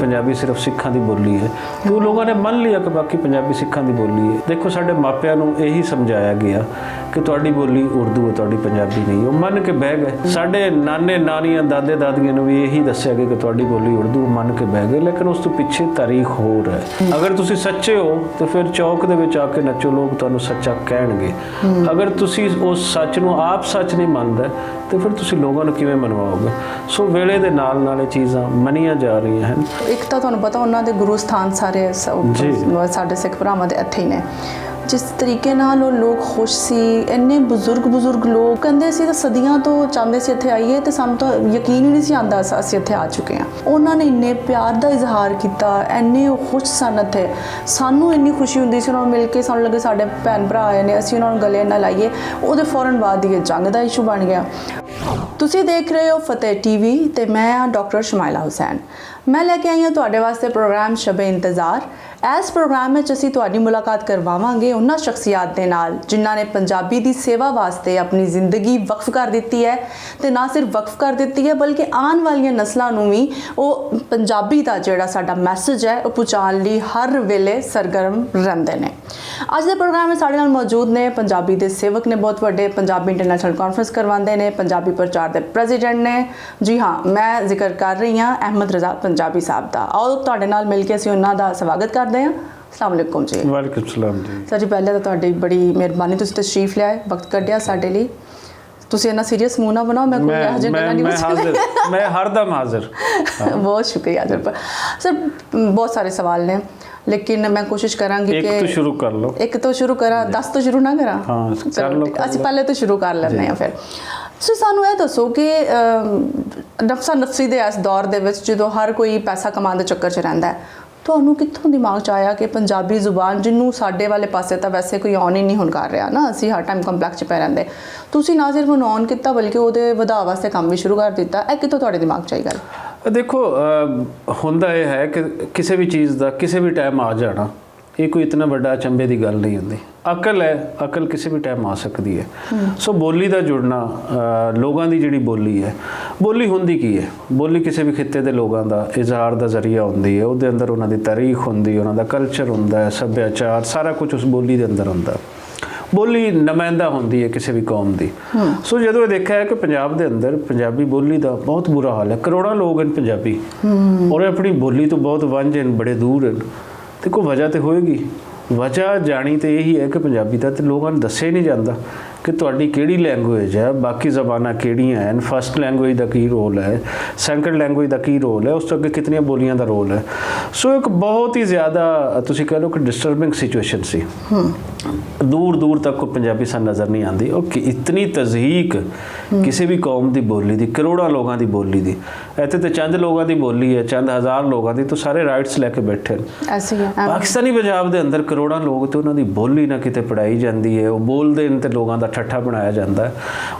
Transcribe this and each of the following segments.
ਪੰਜਾਬੀ ਸਿਰਫ ਸਿੱਖਾਂ ਦੀ ਬੋਲੀ ਹੈ। ਉਹ ਲੋਕਾਂ ਨੇ ਮੰਨ ਲਿਆ ਕਿ ਬਾਕੀ ਪੰਜਾਬੀ ਸਿੱਖਾਂ ਦੀ ਬੋਲੀ ਹੈ। ਦੇਖੋ ਸਾਡੇ ਮਾਪਿਆਂ ਨੂੰ ਇਹੀ ਸਮਝਾਇਆ ਗਿਆ ਕਿ ਤੁਹਾਡੀ ਬੋਲੀ ਉਰਦੂ ਹੈ ਤੁਹਾਡੀ ਪੰਜਾਬੀ ਨਹੀਂ। ਉਹ ਮੰਨ ਕੇ ਬਹਿ ਗਏ। ਸਾਡੇ ਨਾਨੇ ਨਾਨੀਆਂ ਦਾਦੇ ਦਾਦੀਆਂ ਨੂੰ ਵੀ ਇਹੀ ਦੱਸਿਆ ਗਿਆ ਕਿ ਤੁਹਾਡੀ ਬੋਲੀ ਉਰਦੂ ਮੰਨ ਕੇ ਬਹਿ ਗਏ। ਲੇਕਿਨ ਉਸ ਤੋਂ ਪਿੱਛੇ ਤਾਰੀਖ ਹੋਰ ਹੈ। ਅਗਰ ਤੁਸੀਂ ਸੱਚੇ ਹੋ ਤੇ ਫਿਰ ਚੌਕ ਦੇ ਵਿੱਚ ਆ ਕੇ ਨੱਚੋ। ਲੋਕ ਤੁਹਾਨੂੰ ਸੱਚਾ ਕਹਿਣਗੇ। ਅਗਰ ਤੁਸੀਂ ਉਸ ਸੱਚ ਨੂੰ ਆਪ ਸੱਚ ਨਹੀਂ ਮੰਨਦੇ ਤੇ ਫਿਰ ਤੁਸੀਂ ਲੋਕਾਂ ਨੂੰ ਕਿਵੇਂ ਮਨਵਾਓਗੇ? ਸੋ ਵੇਲੇ ਦੇ ਨਾਲ ਨਾਲ ਇਹ ਚੀਜ਼ਾਂ ਮੰਨੀਆਂ ਜਾ ਰਹੀਆਂ ਹਨ। ਇੱਕ ਤਾਂ ਤੁਹਾਨੂੰ ਪਤਾ ਉਹਨਾਂ ਦੇ ਗੁਰੂ ਸਥਾਨ ਸਾਰੇ। ਸਾਡੇ ਸਿੱਖ ਭਰਾਵਾਂ ਦੇ ਇੱਥੇ ਹੀ ਨੇ। ਜਿਸ ਤਰੀਕੇ ਨਾਲ ਉਹ ਲੋਕ ਖੁਸ਼ ਸੀ ਇੰਨੇ ਬਜ਼ੁਰਗ ਬਜ਼ੁਰਗ ਲੋਕ ਕਹਿੰਦੇ ਸੀ ਤਾਂ ਸਦੀਆਂ ਤੋਂ ਚਾਹੁੰਦੇ ਸੀ ਇੱਥੇ ਆਈਏ ਤੇ ਸਾਨੂੰ ਤਾਂ ਯਕੀਨ ਹੀ ਨਹੀਂ ਸੀ ਆਉਂਦਾ ਅਸ- ਇੱਥੇ ਆ ਚੁੱਕੇ ਹਾਂ। ਉਹਨਾਂ ਨੇ ਇੰਨੇ ਪਿਆਰ ਦਾ ਇਜ਼ਹਾਰ ਕੀਤਾ ਇੰਨੇ ਉਹ ਖੁਸ਼ ਸਨ ਇੱਥੇ। ਸਾਨੂੰ ਇੰਨੀ ਖੁਸ਼ੀ ਹੁੰਦੀ ਸੀ ਉਹਨਾਂ ਨੂੰ ਮਿਲ ਕੇ ਸਾਨੂੰ ਲੱਗੇ ਸਾਡੇ ਭੈਣ ਭਰਾ ਆਏ ਨੇ ਅਸੀਂ ਉਹਨਾਂ ਨੂੰ ਗਲੇ ਨਾਲ ਲਾਈਏ ਉਹਦੇ ਫੌਰਨ ਬਾਅਦ ਹੀ ਜੰਗ ਦਾ ਇਸ਼ੂ ਬਣ ਗਿਆ। ਤੁਸੀਂ ਦੇਖ ਰਹੇ ਹੋ ਫਤਿਹ ਟੀਵੀ ਤੇ ਮੈਂ ਹਾਂ ਡਾਕਟਰ ਸ਼ਮਾਇਲਾ ਹੁਸੈਨ। ਮੈਂ ਲੈ ਕੇ ਆਈ ਹਾਂ ਤੁਹਾਡੇ ਵਾਸਤੇ ਪ੍ਰੋਗਰਾਮ ਸ਼ਬੇ ਇੰਤਜ਼ਾਰ। ਇਸ ਪ੍ਰੋਗਰਾਮ ਵਿੱਚ ਅਸੀਂ ਤੁਹਾਡੀ ਮੁਲਾਕਾਤ ਕਰਵਾਵਾਂਗੇ ਉਹਨਾਂ ਸ਼ਖਸੀਅਤ ਦੇ ਨਾਲ, ਜਿਨ੍ਹਾਂ ਨੇ ਪੰਜਾਬੀ ਦੀ ਸੇਵਾ ਵਾਸਤੇ ਆਪਣੀ ਜ਼ਿੰਦਗੀ ਵਕਫ ਕਰ ਦਿੱਤੀ ਹੈ। ਤੇ ਨਾ ਸਿਰਫ ਵਕਫ ਕਰ ਦਿੱਤੀ ਹੈ, ਬਲਕਿ ਆਉਣ ਵਾਲੀਆਂ ਨਸਲਾਂ ਨੂੰ ਵੀ ਉਹ ਪੰਜਾਬੀ ਦਾ ਜਿਹੜਾ ਸਾਡਾ ਮੈਸੇਜ ਹੈ, ਉਹ ਪਹੁੰਚਾਉਣ ਲਈ ਹਰ ਵੇਲੇ ਸਰਗਰਮ ਰਹਿੰਦੇ ਨੇ। ਅੱਜ ਦੇ ਪ੍ਰੋਗਰਾਮ ਵਿੱਚ ਸਾਡੇ ਨਾਲ ਮੌਜੂਦ ਨੇ ਪੰਜਾਬੀ ਦੇ ਸੇਵਕ ਨੇ, ਬਹੁਤ ਵੱਡੇ ਪੰਜਾਬੀ ਇੰਟਰਨੈਸ਼ਨਲ ਕਾਨਫਰੰਸ ਕਰਵਾਉਂਦੇ ਨੇ, ਪੰਜਾਬੀ ਪ੍ਰਚਾਰ ਦੇ ਪ੍ਰੈਜ਼ੀਡੈਂਟ ਨੇ। ਜੀ ਹਾਂ, ਮੈਂ ਜ਼ਿਕਰ ਕਰ ਰਹੀ ਹਾਂ, ਅਹਿਮਦ ਰਜ਼ਾ ਪੰਜਾਬੀ ਸਾਹਿਬ ਦਾ। ਆਓ, ਤੁਹਾਡੇ ਨਾਲ ਮਿਲ ਕੇ ਅਸੀਂ ਉਹਨਾਂ ਦਾ ਸਵਾਗਤ ਕਰਦੇ ਹਾਂ। ਅਸਲਾਮ ਅਲੈਕੁਮ ਜੀ। ਵਾਲੇਕੁਮ ਸਲਾਮ ਜੀ। ਸਰ ਜੀ ਪਹਿਲੇ ਤਾਂ ਤੁਹਾਡੀ ਬੜੀ ਮਿਹਰਬਾਨੀ ਤੁਸੀਂ ਤਸ਼ਰੀਫ ਲਿਆਏ ਵਕਤ ਕੱਢਿਆ ਸਾਡੇ ਲਈ। ਤੁਸੀਂ ਇੰਨਾ ਸੀਰੀਅਸ ਮੂੰਹ ਨਾ ਬਣਾਓ ਮੈਂ ਕੋਈ ਇਹੋ ਜਿਹੀ ਗੱਲਾਂ ਮੈਂ ਨਹੀਂ ਮੈਂ ਪੁੱਛਣੀ। ਹਾਜ਼ਰ ਮੈਂ ਹਰਦਮ ਹਾਜ਼ਰ। ਬਹੁਤ ਸ਼ੁਕਰੀਆ ਜਰ ਸਰ ਬਹੁਤ ਸਾਰੇ ਸਵਾਲ ਨੇ ਲੇਕਿਨ ਮੈਂ ਕੋਸ਼ਿਸ਼ ਕਰਾਂਗੀ ਇੱਕ ਕਿ ਤੋਂ ਸ਼ੁਰੂ ਕਰ ਲਓ। ਇੱਕ ਤੋਂ ਸ਼ੁਰੂ ਕਰਾਂ 10 ਤੋਂ ਸ਼ੁਰੂ ਨਾ ਕਰਾਂ? ਹਾਂ, ਕਰ ਲਓ, ਅਸੀਂ। ਪਹਿਲੇ ਤੋਂ ਸ਼ੁਰੂ ਕਰ ਲੈਂਦੇ ਹਾਂ ਫਿਰ। ਤੁਸੀਂ ਸਾਨੂੰ ਇਹ ਦੱਸੋ ਕਿ ਨਫਸਾ ਨਫਸੀ ਦੇ ਇਸ ਦੌਰ ਦੇ ਵਿੱਚ ਜਦੋਂ ਹਰ ਕੋਈ ਪੈਸਾ ਕਮਾਉਣ ਦੇ ਚੱਕਰ 'ਚ ਰਹਿੰਦਾ ਹੈ ਤੁਹਾਨੂੰ ਕਿੱਥੋਂ ਦਿਮਾਗ 'ਚ ਆਇਆ ਕਿ ਪੰਜਾਬੀ ਜ਼ੁਬਾਨ ਜਿਹਨੂੰ ਸਾਡੇ ਵਾਲੇ ਪਾਸੇ ਤਾਂ ਵੈਸੇ ਕੋਈ ਔਨ ਹੀ ਨਹੀਂ ਹੁਣ ਕਰ ਰਿਹਾ ਨਾ? ਅਸੀਂ ਹਰ ਟਾਈਮ ਕੰਪਲੈਕਸ 'ਚ ਪੈ ਰਹਿੰਦੇ। ਤੁਸੀਂ ਨਾ ਸਿਰਫ ਉਹਨੂੰ ਔਨ ਕੀਤਾ, ਬਲਕਿ ਉਹਦੇ ਵਧਾਅ ਵਾਸਤੇ ਕੰਮ ਵੀ ਸ਼ੁਰੂ ਕਰ ਦਿੱਤਾ। ਇਹ ਕਿੱਥੋਂ ਤੁਹਾਡੇ ਦਿਮਾਗ 'ਚ ਆਈ ਗੱਲ? ਦੇਖੋ ਹੁੰਦਾ ਇਹ ਹੈ ਕਿ ਕਿਸੇ ਵੀ ਚੀਜ਼ ਦਾ ਕਿਸੇ ਵੀ ਟਾਈਮ ਆ ਜਾਣਾ। ਇਹ ਕੋਈ ਇਤਨਾ ਵੱਡਾ ਅਚੰਭੇ ਦੀ ਗੱਲ ਨਹੀਂ ਹੁੰਦੀ। ਅਕਲ ਹੈ ਅਕਲ ਕਿਸੇ ਵੀ ਟਾਈਮ ਆ ਸਕਦੀ ਹੈ। ਸੋ ਬੋਲੀ ਦਾ ਜੁੜਨਾ ਲੋਕਾਂ ਦੀ ਜਿਹੜੀ ਬੋਲੀ ਹੈ ਬੋਲੀ ਹੁੰਦੀ ਕੀ ਹੈ? ਬੋਲੀ ਕਿਸੇ ਵੀ ਖਿੱਤੇ ਦੇ ਲੋਕਾਂ ਦਾ ਇਜ਼ਹਾਰ ਦਾ ਜ਼ਰੀਆ ਹੁੰਦੀ ਹੈ। ਉਹਦੇ ਅੰਦਰ ਉਹਨਾਂ ਦੀ ਤਾਰੀਖ ਹੁੰਦੀ ਉਹਨਾਂ ਦਾ ਕਲਚਰ ਹੁੰਦਾ ਹੈ ਸੱਭਿਆਚਾਰ ਸਾਰਾ ਕੁਝ ਉਸ ਬੋਲੀ ਦੇ ਅੰਦਰ ਹੁੰਦਾ। ਬੋਲੀ ਨੁਮਾਇੰਦਾ ਹੁੰਦੀ ਹੈ ਕਿਸੇ ਵੀ ਕੌਮ ਦੀ। ਸੋ ਜਦੋਂ ਇਹ ਦੇਖਿਆ ਹੈ ਕਿ ਪੰਜਾਬ ਦੇ ਅੰਦਰ ਪੰਜਾਬੀ ਬੋਲੀ ਦਾ ਬਹੁਤ ਬੁਰਾ ਹਾਲ ਹੈ। ਕਰੋੜਾਂ ਲੋਕ ਹਨ ਪੰਜਾਬੀ। ਔਰ ਆਪਣੀ ਬੋਲੀ ਤੋਂ ਬਹੁਤ ਵਾਂਝੇ ਹਨ ਬੜੇ ਦੂਰ ਹਨ। ਤੇ ਕੋਈ ਵਜ੍ਹਾ ਤੇ ਹੋਏਗੀ। ਵਜ੍ਹਾ ਜਾਣੀ ਤੇ ਇਹੀ ਹੈ ਕਿ ਪੰਜਾਬੀ ਦਾ ਤੇ ਲੋਕਾਂ ਨੂੰ ਦੱਸਿਆ ਹੀ ਨਹੀਂ ਜਾਂਦਾ। ਕਿ ਤੁਹਾਡੀ ਕਿਹੜੀ ਲੈਂਗੁਏਜ ਹੈ ਬਾਕੀ ਜ਼ਬਾਨਾਂ ਕਿਹੜੀਆਂ ਹਨ ਫਸਟ ਲੈਂਗੁਏਜ ਦਾ ਕੀ ਰੋਲ ਹੈ ਸੈਕੰਡ ਲੈਂਗੁਏਜ ਦਾ ਕੀ ਰੋਲ ਹੈ ਉਸ ਤੋਂ ਅੱਗੇ ਕਿਤਨੀਆਂ ਬੋਲੀਆਂ ਦਾ ਰੋਲ ਹੈ। ਸੋ ਇੱਕ ਬਹੁਤ ਹੀ ਜ਼ਿਆਦਾ ਤੁਸੀਂ ਕਹ ਲਓ ਕਿ ਡਿਸਟਰਬਿੰਗ ਸਿਚੁਏਸ਼ਨ ਸੀ। ਦੂਰ ਦੂਰ ਤੱਕ ਕੋਈ ਪੰਜਾਬੀ ਸਾਨੂੰ ਨਜ਼ਰ ਨਹੀਂ ਆਉਂਦੀ। ਉਹ ਕਿ ਇਤਨੀ ਤਜ਼ਹੀਕ ਕਿਸੇ ਵੀ ਕੌਮ ਦੀ ਬੋਲੀ ਦੀ ਕਰੋੜਾਂ ਲੋਕਾਂ ਦੀ ਬੋਲੀ ਦੀ। ਇੱਥੇ ਤੇ ਚੰਦ ਲੋਕਾਂ ਦੀ ਬੋਲੀ ਹੈ ਚੰਦ ਹਜ਼ਾਰ ਲੋਕਾਂ ਦੀ ਤਾਂ ਸਾਰੇ ਰਾਈਟਸ ਲੈ ਕੇ ਬੈਠੇ ਨੇ। ਐਸੀ ਹੈ ਐਵੇਂ। ਪਾਕਿਸਤਾਨੀ ਪੰਜਾਬ ਦੇ ਅੰਦਰ ਕਰੋੜਾਂ ਲੋਕ ਤੇ ਉਹਨਾਂ ਦੀ ਬੋਲੀ ਨਾ ਕਿਤੇ ਪੜਾਈ ਜਾਂਦੀ ਹੈ ਉਹ ਬੋਲਦੇ ਨੇ ਤੇ ਲੋਕਾਂ ਦਾ ਠੱਠਾ ਬਣਾਇਆ ਜਾਂਦਾ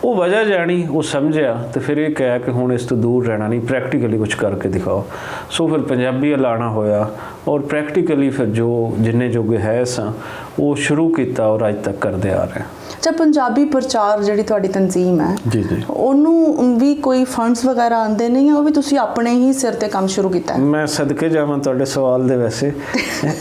ਉਹ ਵਜ੍ਹਾ ਜਾਣੀ, ਉਹ ਸਮਝਿਆ ਤੇ ਫਿਰ ਇਹ ਕਹਿਆ ਕਿ ਹੁਣ ਇਸ ਤੋਂ ਦੂਰ ਰਹਿਣਾ ਨਹੀਂ ਪ੍ਰੈਕਟੀਕਲੀ ਕੁਝ ਕਰਕੇ ਦਿਖਾਓ। ਸੋ ਫਿਰ ਪੰਜਾਬੀ ਲਾਣਾ ਹੋਇਆ ਔਰ ਪ੍ਰੈਕਟੀਕਲੀ ਫਿਰ ਜੋ ਜਿੰਨੇ ਜੋਗੇ ਹੈ ਸਾਂ ਉਹ ਸ਼ੁਰੂ ਕੀਤਾ ਔਰ ਅੱਜ ਤੱਕ ਕਰਦੇ ਆ ਰਹੇ ਹਾਂ। ਅੱਛਾ ਪੰਜਾਬੀ ਪ੍ਰਚਾਰ ਜਿਹੜੀ ਤੁਹਾਡੀ ਤਨਜ਼ੀਮ ਹੈ ਜੀ ਜੀ। ਉਹਨੂੰ ਵੀ ਕੋਈ ਫੰਡਸ ਵਗੈਰਾ ਆਉਂਦੇ ਨਹੀਂ ਆ ਉਹ ਵੀ ਤੁਸੀਂ ਆਪਣੇ ਹੀ ਸਿਰ ਤੇ ਕੰਮ ਸ਼ੁਰੂ ਕੀਤਾ ਹੈ? ਮੈਂ ਸਦਕੇ ਜਾਵਾਂ ਤੁਹਾਡੇ ਸਵਾਲ ਦੇ ਵੈਸੇ।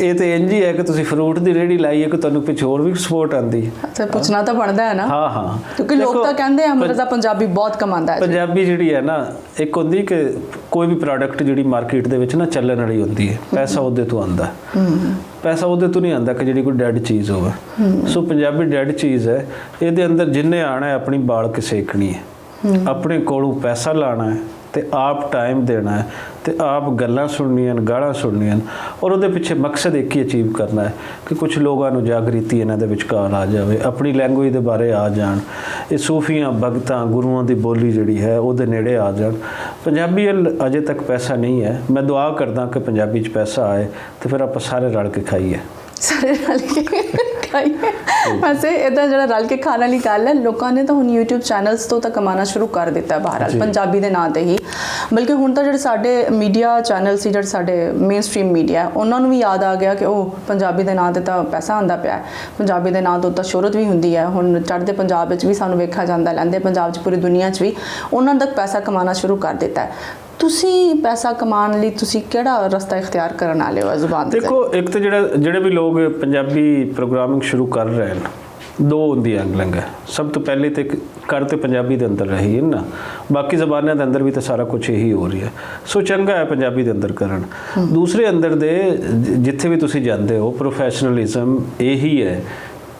ਇਹ ਤੇ ਇੰਜ ਹੀ ਹੈ ਕਿ ਤੁਸੀਂ ਫਰੂਟ ਦੀ ਰੇੜੀ ਲਾਈ ਹੈ ਕਿ ਤੁਹਾਨੂੰ ਪਿੱਛੇ ਹੋਰ ਵੀ ਸਪੋਰਟ ਆਂਦੀ ਹੈ। ਅੱਛਾ ਪੁੱਛਣਾ ਤਾਂ ਬਣਦਾ ਹੈ ਨਾ। ਹਾਂ ਹਾਂ। ਕਿਉਂਕਿ ਲੋਕ ਤਾਂ ਕਹਿੰਦੇ ਆ ਮਰਜ਼ਾ ਪੰਜਾਬੀ ਬਹੁਤ ਕਮਾਉਂਦਾ ਹੈ। ਪੰਜਾਬੀ ਜਿਹੜੀ ਹੈ ਨਾ ਇੱਕ ਹੁੰਦੀ ਕਿ ਕੋਈ ਵੀ ਪ੍ਰੋਡਕਟ ਜਿਹੜੀ ਮਾਰਕੀਟ ਦੇ ਵਿੱਚ ਨਾ ਚੱਲਣ ਵਾਲੀ ਹੁੰਦੀ ਹੈ ਪੈਸਾ ਉਹਦੇ ਤੋਂ ਆਂਦਾ ਪੈਸਾ ਉਹਦੇ ਤੋਂ ਨਹੀਂ ਆਂਦਾ ਕਿ ਜਿਹੜੀ ਕੋਈ ਡੈਡ ਚੀਜ਼ ਹੋਵੇ। ਸੋ ਪੰਜਾਬੀ ਡੈਡ ਚੀਜ਼ ਹੈ ਇਹਦੇ ਅੰਦਰ ਜਿੰਨੇ ਆਣਾ ਹੈ ਆਪਣੀ ਬਾਲ ਕੇ ਸੇਕਣੀ ਹੈ। ਆਪਣੇ ਕੋਲੋਂ ਪੈਸਾ ਲਾਣਾ ਹੈ ਤੇ ਆਪ ਟਾਈਮ ਦੇਣਾ ਹੈ ਤੇ ਆਪ ਗੱਲਾਂ ਸੁਣਨੀਆਂ ਗਾਲਾਂ ਸੁਣਨੀਆਂ ਔਰ ਉਹਦੇ ਪਿੱਛੇ ਮਕਸਦ ਇੱਕ ਹੀ ਅਚੀਵ ਕਰਨਾ ਹੈ ਕਿ ਕੁਝ ਲੋਕਾਂ ਨੂੰ ਜਾਗ੍ਰਿਤੀ ਇਹਨਾਂ ਦੇ ਵਿਚਕਾਰ ਆ ਜਾਵੇ, ਆਪਣੀ ਲੈਂਗੁਏਜ ਦੇ ਬਾਰੇ ਆ ਜਾਣ, ਇਹ ਸੂਫੀਆਂ ਭਗਤਾਂ, ਗੁਰੂਆਂ ਦੀ ਬੋਲੀ ਜਿਹੜੀ ਹੈ ਉਹਦੇ ਨੇੜੇ ਆ ਜਾਣ। ਪੰਜਾਬੀ ਅਜੇ ਤੱਕ ਪੈਸਾ ਨਹੀਂ ਹੈ, ਮੈਂ ਦੁਆ ਕਰਦਾ ਕਿ ਪੰਜਾਬੀ 'ਚ ਪੈਸਾ ਆਏ ਤੇ ਫਿਰ ਆਪਾਂ ਸਾਰੇ ਰਲ ਕੇ ਖਾਈਏ। ਸਾਰੇ ਰਲ ਕੇ। ਖਾਈਏ ਵੈਸੇ ਇਹਦਾ ਜਿਹੜਾ ਰਲ ਕੇ ਖਾਣ ਵਾਲੀ ਗੱਲ ਹੈ ਲੋਕਾਂ ਨੇ ਤਾਂ ਹੁਣ YouTube ਚੈਨਲਸ ਤੋਂ ਤਾਂ ਕਮਾਉਣਾ ਸ਼ੁਰੂ ਕਰ ਦਿੱਤਾ ਬਹਰਾਲ ਪੰਜਾਬੀ ਦੇ ਨਾਂ ਤੇ ਹੀ। ਬਲਕਿ ਹੁਣ ਤਾਂ ਜਿਹੜੇ ਸਾਡੇ ਮੀਡੀਆ ਚੈਨਲ ਸੀ ਜਿਹੜੇ ਸਾਡੇ ਮੇਨ ਸਟ੍ਰੀਮ ਮੀਡੀਆ ਉਹਨਾਂ ਨੂੰ ਵੀ ਯਾਦ ਆ ਗਿਆ ਕਿ ਉਹ ਪੰਜਾਬੀ ਦੇ ਨਾਂ ਤੇ ਤਾਂ ਪੈਸਾ ਆਉਂਦਾ ਪਿਆ। ਪੰਜਾਬੀ ਦੇ ਨਾਂ ਤੋਂ ਤਾਂ ਸ਼ੋਹਰਤ ਵੀ ਹੁੰਦੀ ਹੈ। ਹੁਣ ਚੜ੍ਹਦੇ ਪੰਜਾਬ ਵਿੱਚ ਵੀ ਸਾਨੂੰ ਵੇਖਿਆ ਜਾਂਦਾ ਲੈਂਦੇ ਪੰਜਾਬ 'ਚ ਪੂਰੀ ਦੁਨੀਆ 'ਚ ਵੀ ਉਹਨਾਂ ਤੱਕ ਪੈਸਾ ਕਮਾਉਣਾ ਸ਼ੁਰੂ ਕਰ ਦਿੱਤਾ ਤੁਸੀਂ ਪੈਸਾ ਕਮਾਉਣ ਲਈ ਤੁਸੀਂ ਕਿਹੜਾ ਰਸਤਾ ਇਖਤਿਆਰ ਕਰਨ ਵਾਲੇ ਹੋ ਜ਼ੁਬਾਨ ਦੇ ਦੇਖੋ ਇੱਕ ਤਾਂ ਜਿਹੜਾ ਜਿਹੜੇ ਵੀ ਲੋਕ ਪੰਜਾਬੀ ਪ੍ਰੋਗਰਾਮਿੰਗ ਸ਼ੁਰੂ ਕਰ ਰਹੇ ਹਨ ਦੋ ਹੁੰਦੀ ਐਂਗਲਿੰਗ ਹੈ। ਸਭ ਤੋਂ ਪਹਿਲੇ ਤੇ ਕਰ ਤੇ ਪੰਜਾਬੀ ਦੇ ਅੰਦਰ ਰਹੀ ਹੈ ਨਾ। ਬਾਕੀ ਜ਼ਬਾਨਾਂ ਦੇ ਅੰਦਰ ਵੀ ਤਾਂ ਸਾਰਾ ਕੁਝ ਇਹੀ ਹੋ ਰਿਹਾ ਸੋ ਚੰਗਾ ਹੈ ਪੰਜਾਬੀ ਦੇ ਅੰਦਰ ਕਰਨ। ਦੂਸਰੇ ਅੰਦਰ ਦੇ ਜਿੱਥੇ ਵੀ ਤੁਸੀਂ ਜਾਂਦੇ ਹੋ ਪ੍ਰੋਫੈਸ਼ਨਲਿਜ਼ਮ ਇਹੀ ਹੈ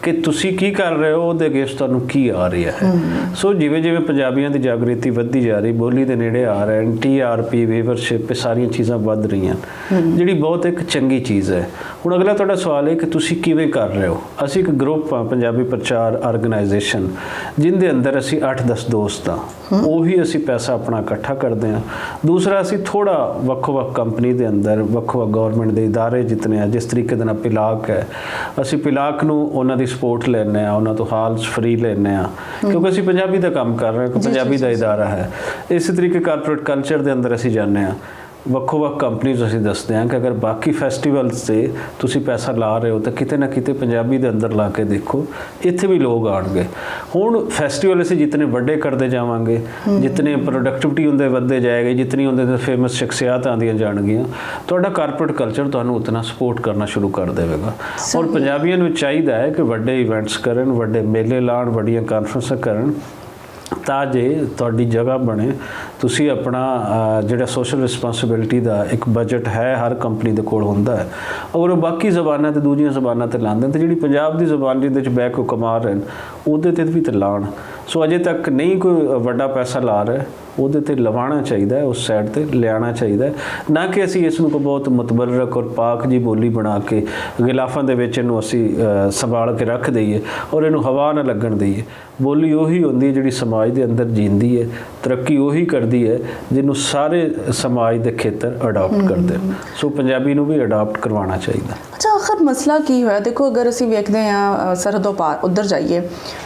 ਕਿ ਤੁਸੀਂ ਕੀ ਕਰ ਰਹੇ ਹੋ ਉਹਦੇ ਅਗੇਂਸਟ ਤੁਹਾਨੂੰ ਕੀ ਆ ਰਿਹਾ ਹੈ? ਸੋ ਜਿਵੇਂ ਜਿਵੇਂ ਪੰਜਾਬੀਆਂ ਦੀ ਜਾਗ੍ਰਿਤੀ ਵੱਧਦੀ ਜਾ ਰਹੀ ਬੋਲੀ ਦੇ ਨੇੜੇ ਆ ਰਹੇ ਹਨ ਟੀਆਰਪੀ ਵੀਵਰਸ਼ਿਪ ਇਹ ਸਾਰੀਆਂ ਚੀਜ਼ਾਂ ਵੱਧ ਰਹੀਆਂ ਜਿਹੜੀ ਬਹੁਤ ਇੱਕ ਚੰਗੀ ਚੀਜ਼ ਹੈ। ਹੁਣ ਅਗਲਾ ਤੁਹਾਡਾ ਸਵਾਲ ਹੈ ਕਿ ਤੁਸੀਂ ਕਿਵੇਂ ਕਰ ਰਹੇ ਹੋ? ਅਸੀਂ ਇੱਕ ਗਰੁੱਪ ਆ ਪੰਜਾਬੀ ਪ੍ਰਚਾਰ ਆਰਗੇਨਾਈਜੇਸ਼ਨ ਜਿੰਦੇ ਅੰਦਰ ਅਸੀਂ 8-10 ਦੋਸਤ ਆ ਉਹੀ ਅਸੀਂ ਪੈਸਾ ਆਪਣਾ ਇਕੱਠਾ ਕਰਦੇ ਆ ਦੂਸਰਾ ਅਸੀਂ ਥੋੜਾ ਵੱਖੋ-ਵੱਖ ਕੰਪਨੀ ਦੇ ਅੰਦਰ ਵੱਖੋ-ਵੱਖ ਗਵਰਨਮੈਂਟ ਦੇ ਇਦਾਰੇ ਜਿਤਨੇ ਆ ਜਿਸ ਤਰੀਕੇ ਦੇ ਨਾਲ ਪਿਲਾਕ ਹੈ। ਅਸੀਂ ਪਿਲਾਕ ਨੂੰ ਉਹਨਾਂ ਦੀ ਸਪੋਰਟ ਲੈਣੇ ਆ ਉਹਨਾਂ ਤੋਂ ਹਾਲਸ ਫ੍ਰੀ ਲੈਣੇ ਆ ਕਿਉਂਕਿ ਅਸੀਂ ਪੰਜਾਬੀ ਦਾ ਕੰਮ ਕਰ ਰਹੇ ਹਾਂ ਕਿ ਪੰਜਾਬੀ ਦਾ ਇਦਾਰਾ ਹੈ। ਇਸੇ ਤਰੀਕੇ ਕਾਰਪੋਰੇਟ ਕਲਚਰ ਦੇ ਅੰਦਰ ਅਸੀਂ ਜਾਂਦੇ ਆ ਵੱਖੋ ਵੱਖ ਕੰਪਨੀਆਂ ਅਸੀਂ ਦੱਸਦੇ ਹਾਂ ਕਿ ਅਗਰ ਬਾਕੀ ਫੈਸਟੀਵਲਸ ਤੇ ਤੁਸੀਂ ਪੈਸਾ ਲਾ ਰਹੇ ਹੋ ਤਾਂ ਕਿਤੇ ਨਾ ਕਿਤੇ ਪੰਜਾਬੀ ਦੇ ਅੰਦਰ ਲਾ ਕੇ ਦੇਖੋ ਇੱਥੇ ਵੀ ਲੋਕ ਆਣਗੇ ਹੁਣ ਫੈਸਟੀਵਲ ਅਸੀਂ ਜਿਤਨੇ ਵੱਡੇ ਕਰਦੇ ਜਾਵਾਂਗੇ ਜਿਤਨੇ ਪ੍ਰੋਡਕਟਿਵਿਟੀ ਹੁੰਦੇ ਵੱਧਦੇ ਜਾਏਗੇ ਜਿਤਨੀ ਹੁੰਦੇ ਤੇ ਫੇਮਸ ਸ਼ਖਸੀਅਤ ਆਉਂਦੀਆਂ ਜਾਣਗੀਆਂ ਤੁਹਾਡਾ ਕਾਰਪੋਰੇਟ ਕਲਚਰ ਤੁਹਾਨੂੰ ਉਤਨਾ ਸਪੋਰਟ ਕਰਨਾ ਸ਼ੁਰੂ ਕਰ ਦੇਵੇਗਾ। ਔਰ ਪੰਜਾਬੀਆਂ ਨੂੰ ਚਾਹੀਦਾ ਹੈ ਕਿ ਵੱਡੇ ਇਵੈਂਟਸ ਕਰਨ ਵੱਡੇ ਮੇਲੇ ਲਾਣ ਵੱਡੀਆਂ ਕਾਨਫਰੰਸਾਂ ਕਰਨ ਤਾਂ ਜੇ ਤੁਹਾਡੀ ਜਗ੍ਹਾ ਬਣੇ ਤੁਸੀਂ ਆਪਣਾ ਜਿਹੜਾ ਸੋਸ਼ਲ ਰਿਸਪਾਂਸਿਬਿਲਟੀ ਦਾ ਇੱਕ ਬਜਟ ਹੈ, ਹਰ ਕੰਪਨੀ ਦੇ ਕੋਲ ਹੁੰਦਾ ਹੈ ਔਰ ਉਹ ਬਾਕੀ ਜ਼ਬਾਨਾਂ ਤੇ ਦੂਜੀਆਂ ਜ਼ਬਾਨਾਂ ਤੇ ਲਾਉਂਦੇ ਨੇ, ਤੇ ਜਿਹੜੀ ਪੰਜਾਬ ਦੀ ਜ਼ਬਾਨ ਜਿਹਦੇ ਚ ਬੈਕ ਕੋ ਕਮਾ ਰਹੇ ਨੇ, ਉਹਦੇ ਤੇ ਵੀ ਤੇ ਲਾਣ ਸੋ ਅਜੇ ਤੱਕ ਨਹੀਂ ਕੋਈ ਵੱਡਾ ਪੈਸਾ ਲਾ ਰਿਹਾ, ਉਹਦੇ ਤੇ ਲਵਾਉਣਾ ਚਾਹੀਦਾ ਹੈ, ਉਸ ਸਾਈਡ ਤੇ ਲਿਆਉਣਾ ਚਾਹੀਦਾ ਹੈ। ਨਾ ਕਿ ਅਸੀਂ ਇਸ ਨੂੰ ਕੋਈ ਬਹੁਤ ਮਤਬਰਕ ਔਰ ਪਾਕ ਜੀ ਬੋਲੀ ਬਣਾ ਕੇ ਗਿਲਾਫਾਂ ਦੇ ਵਿੱਚ ਇਹਨੂੰ ਅਸੀਂ ਸੰਭਾਲ ਕੇ ਰੱਖ ਦਈਏ ਔਰ ਇਹਨੂੰ ਹਵਾ ਨਾ ਲੱਗਣ ਦਈਏ। ਬੋਲੀ ਉਹੀ ਹੁੰਦੀ ਹੈ ਜਿਹੜੀ ਸਮਾਜ ਦੇ ਅੰਦਰ ਜੀਂਦੀ ਹੈ, ਤਰੱਕੀ ਉਹੀ ਕਰਦੀ ਹੈ ਜਿਹਨੂੰ ਸਾਰੇ ਸਮਾਜ ਦੇ ਖੇਤਰ ਅਡਾਪਟ ਕਰਦੇ ਸੋ ਪੰਜਾਬੀ ਨੂੰ ਵੀ ਅਡਾਪਟ ਕਰਵਾਉਣਾ ਚਾਹੀਦਾ। ਅੱਛਾ, ਆਖਰ ਮਸਲਾ ਕੀ ਹੋਇਆ? ਦੇਖੋ, ਅਗਰ ਅਸੀਂ ਵੇਖਦੇ ਹਾਂ ਸਰਹੱਦੋਂ ਪਾਰ ਉਧਰ ਜਾਈਏ,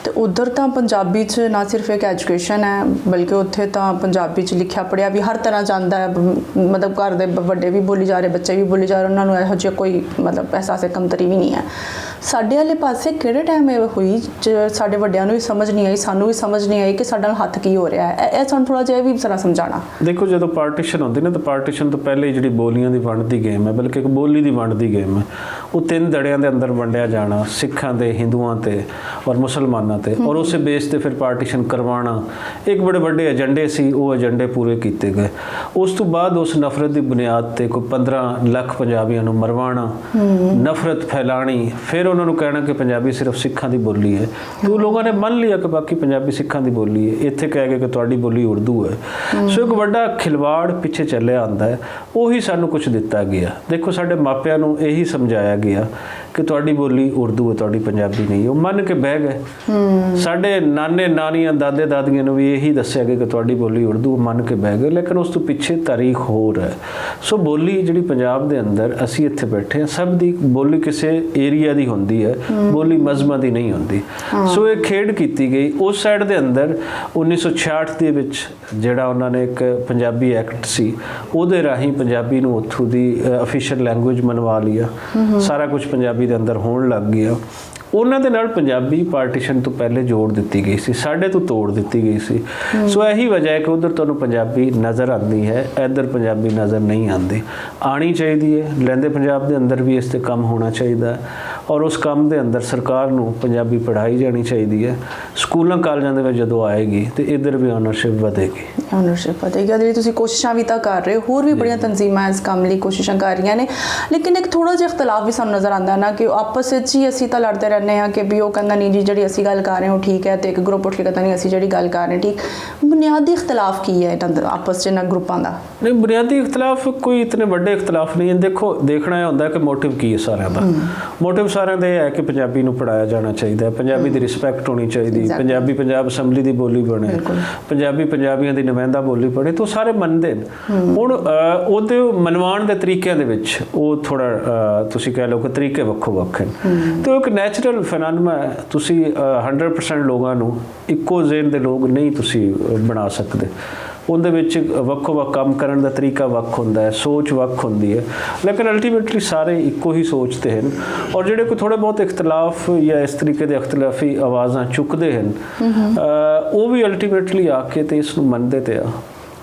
ਤੇ ਉਧਰ ਤਾਂ ਪੰਜਾਬੀ 'ਚ ਨਾ ਸਿਰਫ ਇੱਕ ਐਜੂਕੇਸ਼ਨ ਹੈ, ਬਲਕਿ ਉੱਥੇ ਤਾਂ ਪੰਜਾਬੀ 'ਚ ਲਿਖਿਆ ਪੜਿਆ ਵੀ ਹਰ ਤਰ੍ਹਾਂ ਜਾਂਦਾ ਹੈ ਮਤਲਬ ਘਰ ਦੇ ਵੱਡੇ ਵੀ ਬੋਲੀ ਜਾ ਰਹੇ, ਬੱਚੇ ਵੀ ਬੋਲੀ ਜਾ ਰਹੇ, ਉਹਨਾਂ ਨੂੰ ਇਹੋ ਜਿਹਾ ਕੋਈ ਮਤਲਬ ਅਹਿਸਾਸ ਕਮਤਰੀ ਵੀ ਨਹੀਂ ਹੈ। ਸਾਡੇ ਵਾਲੇ ਪਾਸੇ ਕਿਹੜੇ ਟਾਈਮ ਇਹ ਹੋਈ, ਜ, ਸਾਡੇ ਵੱਡਿਆਂ ਨੂੰ ਵੀ ਸਮਝ ਨਹੀਂ ਆਈ, ਸਾਨੂੰ ਵੀ ਸਮਝ ਨਹੀਂ ਆਈ ਕਿ ਸਾਡਾ ਨਾਲ ਹੱਥ ਕੀ ਹੋ ਰਿਹਾ ਹੈ। ਇਹ- ਸਾਨੂੰ ਥੋੜਾ ਜਿਹਾ ਇਹ ਵੀ ਜ਼ਰਾ ਸਮਝਾਣਾ ਦੇਖੋ, ਜਦੋਂ ਪਾਰਟੀਸ਼ਨ ਹੁੰਦੀ ਨਾ, ਤਾਂ ਪਾਰਟੀਸ਼ਨ ਤੋਂ ਪਹਿਲੇ ਹੀ ਜਿਹੜੀ ਬੋਲੀਆਂ ਦੀ ਵੰਡ ਦੀ ਗੇਮ ਹੈ, ਬਲਕਿ ਇੱਕ ਬੋਲੀ ਦੀ ਵੰਡ ਦੀ ਗੇਮ ਹੈ। ਉਹ ਤਿੰਨ ਦੜਿਆਂ ਦੇ ਅੰਦਰ ਵੰਡਿਆ ਜਾਣਾ ਸਿੱਖਾਂ ਦੇ ਹਿੰਦੂਆਂ ਤੇ ਔਰ ਮੁਸਲਮਾਨਾਂ ਤੇ ਔਰ ਉਸੇ ਬੇਸ ਤੇ ਫਿਰ ਪਾਰਟੀਸ਼ਨ ਕਰਵਾਉਣਾ। ਇੱਕ ਬੜੇ ਵੱਡੇ ਏਜੰਡੇ ਸੀ ਉਹ ਏਜੰਡੇ ਪੂਰੇ ਕੀਤੇ ਗਏ। ਉਸ ਤੋਂ ਬਾਅਦ ਉਸ ਨਫ਼ਰਤ ਦੀ ਬੁਨਿਆਦ ਤੇ ਕੋਈ 15 ਲੱਖ ਪੰਜਾਬੀਆਂ ਨੂੰ ਮਰਵਾਉਣਾ ਨਫ਼ਰਤ ਫੈਲਾਣੀ ਫਿਰ ਉਹਨਾਂ ਨੂੰ ਕਹਿਣਾ ਕਿ ਪੰਜਾਬੀ ਸਿਰਫ ਸਿੱਖਾਂ ਦੀ ਬੋਲੀ ਹੈ। ਤੇ ਉਹ ਲੋਕਾਂ ਨੇ ਮੰਨ ਲਿਆ ਕਿ ਬਾਕੀ ਪੰਜਾਬੀ ਸਿੱਖਾਂ ਦੀ ਬੋਲੀ ਹੈ। ਇੱਥੇ ਕਹਿ ਗਏ ਕਿ ਤੁਹਾਡੀ ਬੋਲੀ ਉਰਦੂ ਹੈ। ਸੋ ਇੱਕ ਵੱਡਾ ਖਿਲਵਾੜ ਪਿੱਛੇ ਚੱਲਿਆ ਆਂਦਾ ਹੈ। ਉਹੀ ਸਾਨੂੰ ਕੁਝ ਦਿੱਤਾ ਗਿਆ। ਦੇਖੋ ਸਾਡੇ ਮਾਪਿਆਂ ਨੂੰ ਇਹੀ ਸਮਝਾਇਆ ਗਿਆ ਕਿ ਤੁਹਾਡੀ ਬੋਲੀ ਉਰਦੂ ਹੈ ਤੁਹਾਡੀ ਪੰਜਾਬੀ ਨਹੀਂ। ਉਹ ਮੰਨ ਕੇ ਬਹਿ ਗਏ। ਸਾਡੇ ਨਾਨੇ ਨਾਨੀਆਂ ਦਾਦੇ ਦਾਦੀਆਂ ਨੂੰ ਵੀ ਇਹੀ ਦੱਸਿਆ ਗਿਆ ਕਿ ਤੁਹਾਡੀ ਬੋਲੀ ਉਰਦੂ ਮੰਨ ਕੇ ਬਹਿ ਗਏ ਲੇਕਿਨ ਉਸ ਤੋਂ ਪਿੱਛੇ ਤਾਰੀਖ ਹੋਰ ਹੈ। ਸੋ ਬੋਲੀ ਜਿਹੜੀ ਪੰਜਾਬ ਦੇ ਅੰਦਰ ਅਸੀਂ ਇੱਥੇ ਬੈਠੇ ਹਾਂ ਸਭ ਦੀ ਬੋਲੀ ਕਿਸੇ ਏਰੀਆ ਦੀ ਹੁੰਦੀ ਹੈ ਬੋਲੀ ਮਜ਼ਮਾਂ ਦੀ ਨਹੀਂ ਹੁੰਦੀ। ਸੋ ਇਹ ਖੇਡ ਕੀਤੀ ਗਈ। ਉਸ ਸਾਈਡ ਦੇ ਅੰਦਰ 1966 ਦੇ ਵਿੱਚ ਜਿਹੜਾ ਉਹਨਾਂ ਨੇ ਇੱਕ ਪੰਜਾਬੀ ਐਕਟ ਸੀ ਉਹਦੇ ਰਾਹੀਂ ਪੰਜਾਬੀ ਨੂੰ ਉੱਥੋਂ ਦੀ ਅਫੀਸ਼ੀਅਲ ਲੈਂਗੁਏਜ ਮਨਵਾ ਲਿਆ। ਸਾਰਾ ਕੁਝ ਪੰਜਾਬੀ ਦੇ ਅੰਦਰ ਹੋਣ ਲੱਗ ਗਿਆ। ਉਹਨਾਂ ਦੇ ਨਾਲ ਪੰਜਾਬੀ ਪਾਰਟੀਸ਼ਨ ਤੋਂ ਪਹਿਲੇ ਜੋੜ ਦਿੱਤੀ ਗਈ ਸੀ ਸਾਡੇ ਤੋਂ ਤੋੜ ਦਿੱਤੀ ਗਈ ਸੀ। ਸੋ ਇਹੀ ਵਜ੍ਹਾ ਹੈ ਕਿ ਉਧਰ ਤੁਹਾਨੂੰ ਪੰਜਾਬੀ ਨਜ਼ਰ ਆਉਂਦੀ ਹੈ ਇੱਧਰ ਪੰਜਾਬੀ ਨਜ਼ਰ ਨਹੀਂ ਆਉਂਦੀ। ਆਣੀ ਚਾਹੀਦੀ ਹੈ ਲੈਂਦੇ ਪੰਜਾਬ ਦੇ ਅੰਦਰ ਵੀ ਇਸ ਤੇ ਕੰਮ ਹੋਣਾ ਚਾਹੀਦਾ ਹੈ। ਔਰ ਉਸ ਕੰਮ ਦੇ ਅੰਦਰ ਸਰਕਾਰ ਨੂੰ ਪੰਜਾਬੀ ਪੜ੍ਹਾਈ ਜਾਣੀ ਚਾਹੀਦੀ ਹੈ। ਸਕੂਲਾਂ ਕਾਲਜਾਂ ਦੇ ਵਿੱਚ ਜਦੋਂ ਆਏਗੀ ਤੇ ਇੱਧਰ ਵੀ ਓਨਰਸ਼ਿਪ ਵਧੇਗੀ। ਓਨਰਸ਼ਿਪ ਵਧੇਗੀ। ਲਈ ਤੁਸੀਂ ਕੋਸ਼ਿਸ਼ਾਂ ਵੀ ਤਾਂ ਕਰ ਰਹੇ ਹੋ। ਹੋਰ ਵੀ ਬੜੀਆਂ ਤਨਜ਼ੀਮਾਂ ਇਸ ਕੰਮ ਲਈ ਕੋਸ਼ਿਸ਼ਾਂ ਕਰ ਰਹੀਆਂ ਨੇ। ਲੇਕਿਨ ਇੱਕ ਥੋੜਾ ਜਿਹਾ ਇਖਤਲਾਫ ਵੀ ਸਾਨੂੰ ਨਜ਼ਰ ਆਉਂਦਾ ਨਾ ਕਿ ਆਪਸ ਵਿੱਚ ਹੀ ਅਸੀਂ ਤਾਂ ਲੜਦੇ ਰਹਿੰਦੇ ਹਾਂ ਕਿ ਵੀ ਉਹ ਕਹਿੰਦਾ ਨਹੀਂ ਜੀ ਜਿਹੜੀ ਅਸੀਂ ਗੱਲ ਕਰ ਰਹੇ ਹਾਂ ਠੀਕ ਹੈ ਤੇ ਇੱਕ ਗਰੁੱਪ ਉੱਠ ਕੇ ਕਹਿੰਦਾ ਨਹੀਂ ਅਸੀਂ ਜਿਹੜੀ ਗੱਲ ਕਰ ਰਹੇ ਹਾਂ ਠੀਕ। ਬੁਨਿਆਦੀ ਇਖਤਲਾਫ ਕੀ ਹੈ ਇਹਨਾਂ ਦਾ ਆਪਸ 'ਚ ਇਹਨਾਂ ਗਰੁੱਪਾਂ ਦਾ? ਨਹੀਂ ਬੁਨਿਆਦੀ ਇਖਤਲਾਫ ਕੋਈ ਇਤਨੇ ਵੱਡੇ ਇਖਤਲਾਫ ਨਹੀਂ। ਹੈ ਦੇਖੋ ਦੇਖਣਾ ਹੁੰਦਾ ਕਿ ਮੋਟਿਵ ਕੀ ਹੈ ਸਾਰਿਆਂ ਦਾ। ਮੋਟਿਵ ਸਾਰਿਆਂ ਦਾ ਇਹ ਹੈ ਕਿ ਪੰਜਾਬੀ ਨੂੰ ਪੜਾਇਆ ਜਾਣਾ ਚਾਹੀਦਾ ਹੈ। ਪੰਜਾਬੀ ਦੀ ਰਿਸਪੈਕਟ ਹੋਣੀ ਚਾਹੀਦੀ. ਪੰਜਾਬੀ ਪੰਜਾਬ ਅਸੈਂਬਲੀ ਦੀ ਬੋਲੀ ਬਣੇ। ਪੰਜਾਬੀ ਪੰਜਾਬੀਆਂ ਦੀ ਨੁਮਾਇੰਦਾ ਬੋਲੀ ਬਣੇ ਤਾਂ ਸਾਰੇ ਮੰਨਦੇ ਨੇ। ਹੁਣ ਉਹਦੇ ਮਨਵਾਉਣ ਦੇ ਤਰੀਕਿਆਂ ਦੇ ਵਿੱਚ ਉਹ ਥੋੜਾ ਤੁਸੀਂ ਕਹਿ ਲਓ ਕਿ ਤਰੀਕੇ ਵੱਖੋ ਵੱਖ ਹਨ ਤੇ ਇੱਕ ਨੈਚੁਰਲ ਫੈਨੋਮੈਨਾ ਹੈ। ਤੁਸੀਂ ਅਹ, 100% ਲੋਕਾਂ ਨੂੰ ਇੱਕੋ ਜ਼ੇਨ ਦੇ ਲੋਕ ਨਹੀਂ ਤੁਸੀਂ ਬਣਾ ਸਕਦੇ। ਉਹਦੇ ਵਿੱਚ ਵੱਖੋ ਵੱਖ ਕੰਮ ਕਰਨ ਦਾ ਤਰੀਕਾ ਵੱਖ ਹੁੰਦਾ ਹੈ ਸੋਚ ਵੱਖ ਹੁੰਦੀ ਹੈ। ਲੇਕਿਨ ਅਲਟੀਮੇਟਲੀ ਸਾਰੇ ਇੱਕੋ ਹੀ ਸੋਚਦੇ ਹਨ ਔਰ ਜਿਹੜੇ ਕੋਈ ਥੋੜੇ ਬਹੁਤ ਇਖਤਲਾਫ ਜਾਂ ਇਸ ਤਰੀਕੇ ਦੇ ਇਖਤਲਾਫੀ ਆਵਾਜ਼ਾਂ ਚੁੱਕਦੇ ਹਨ ਉਹ ਵੀ ਅਲਟੀਮੇਟਲੀ ਆ ਕੇ ਤੇ ਇਸ ਨੂੰ ਮੰਨਦੇ ਤੇ ਆ।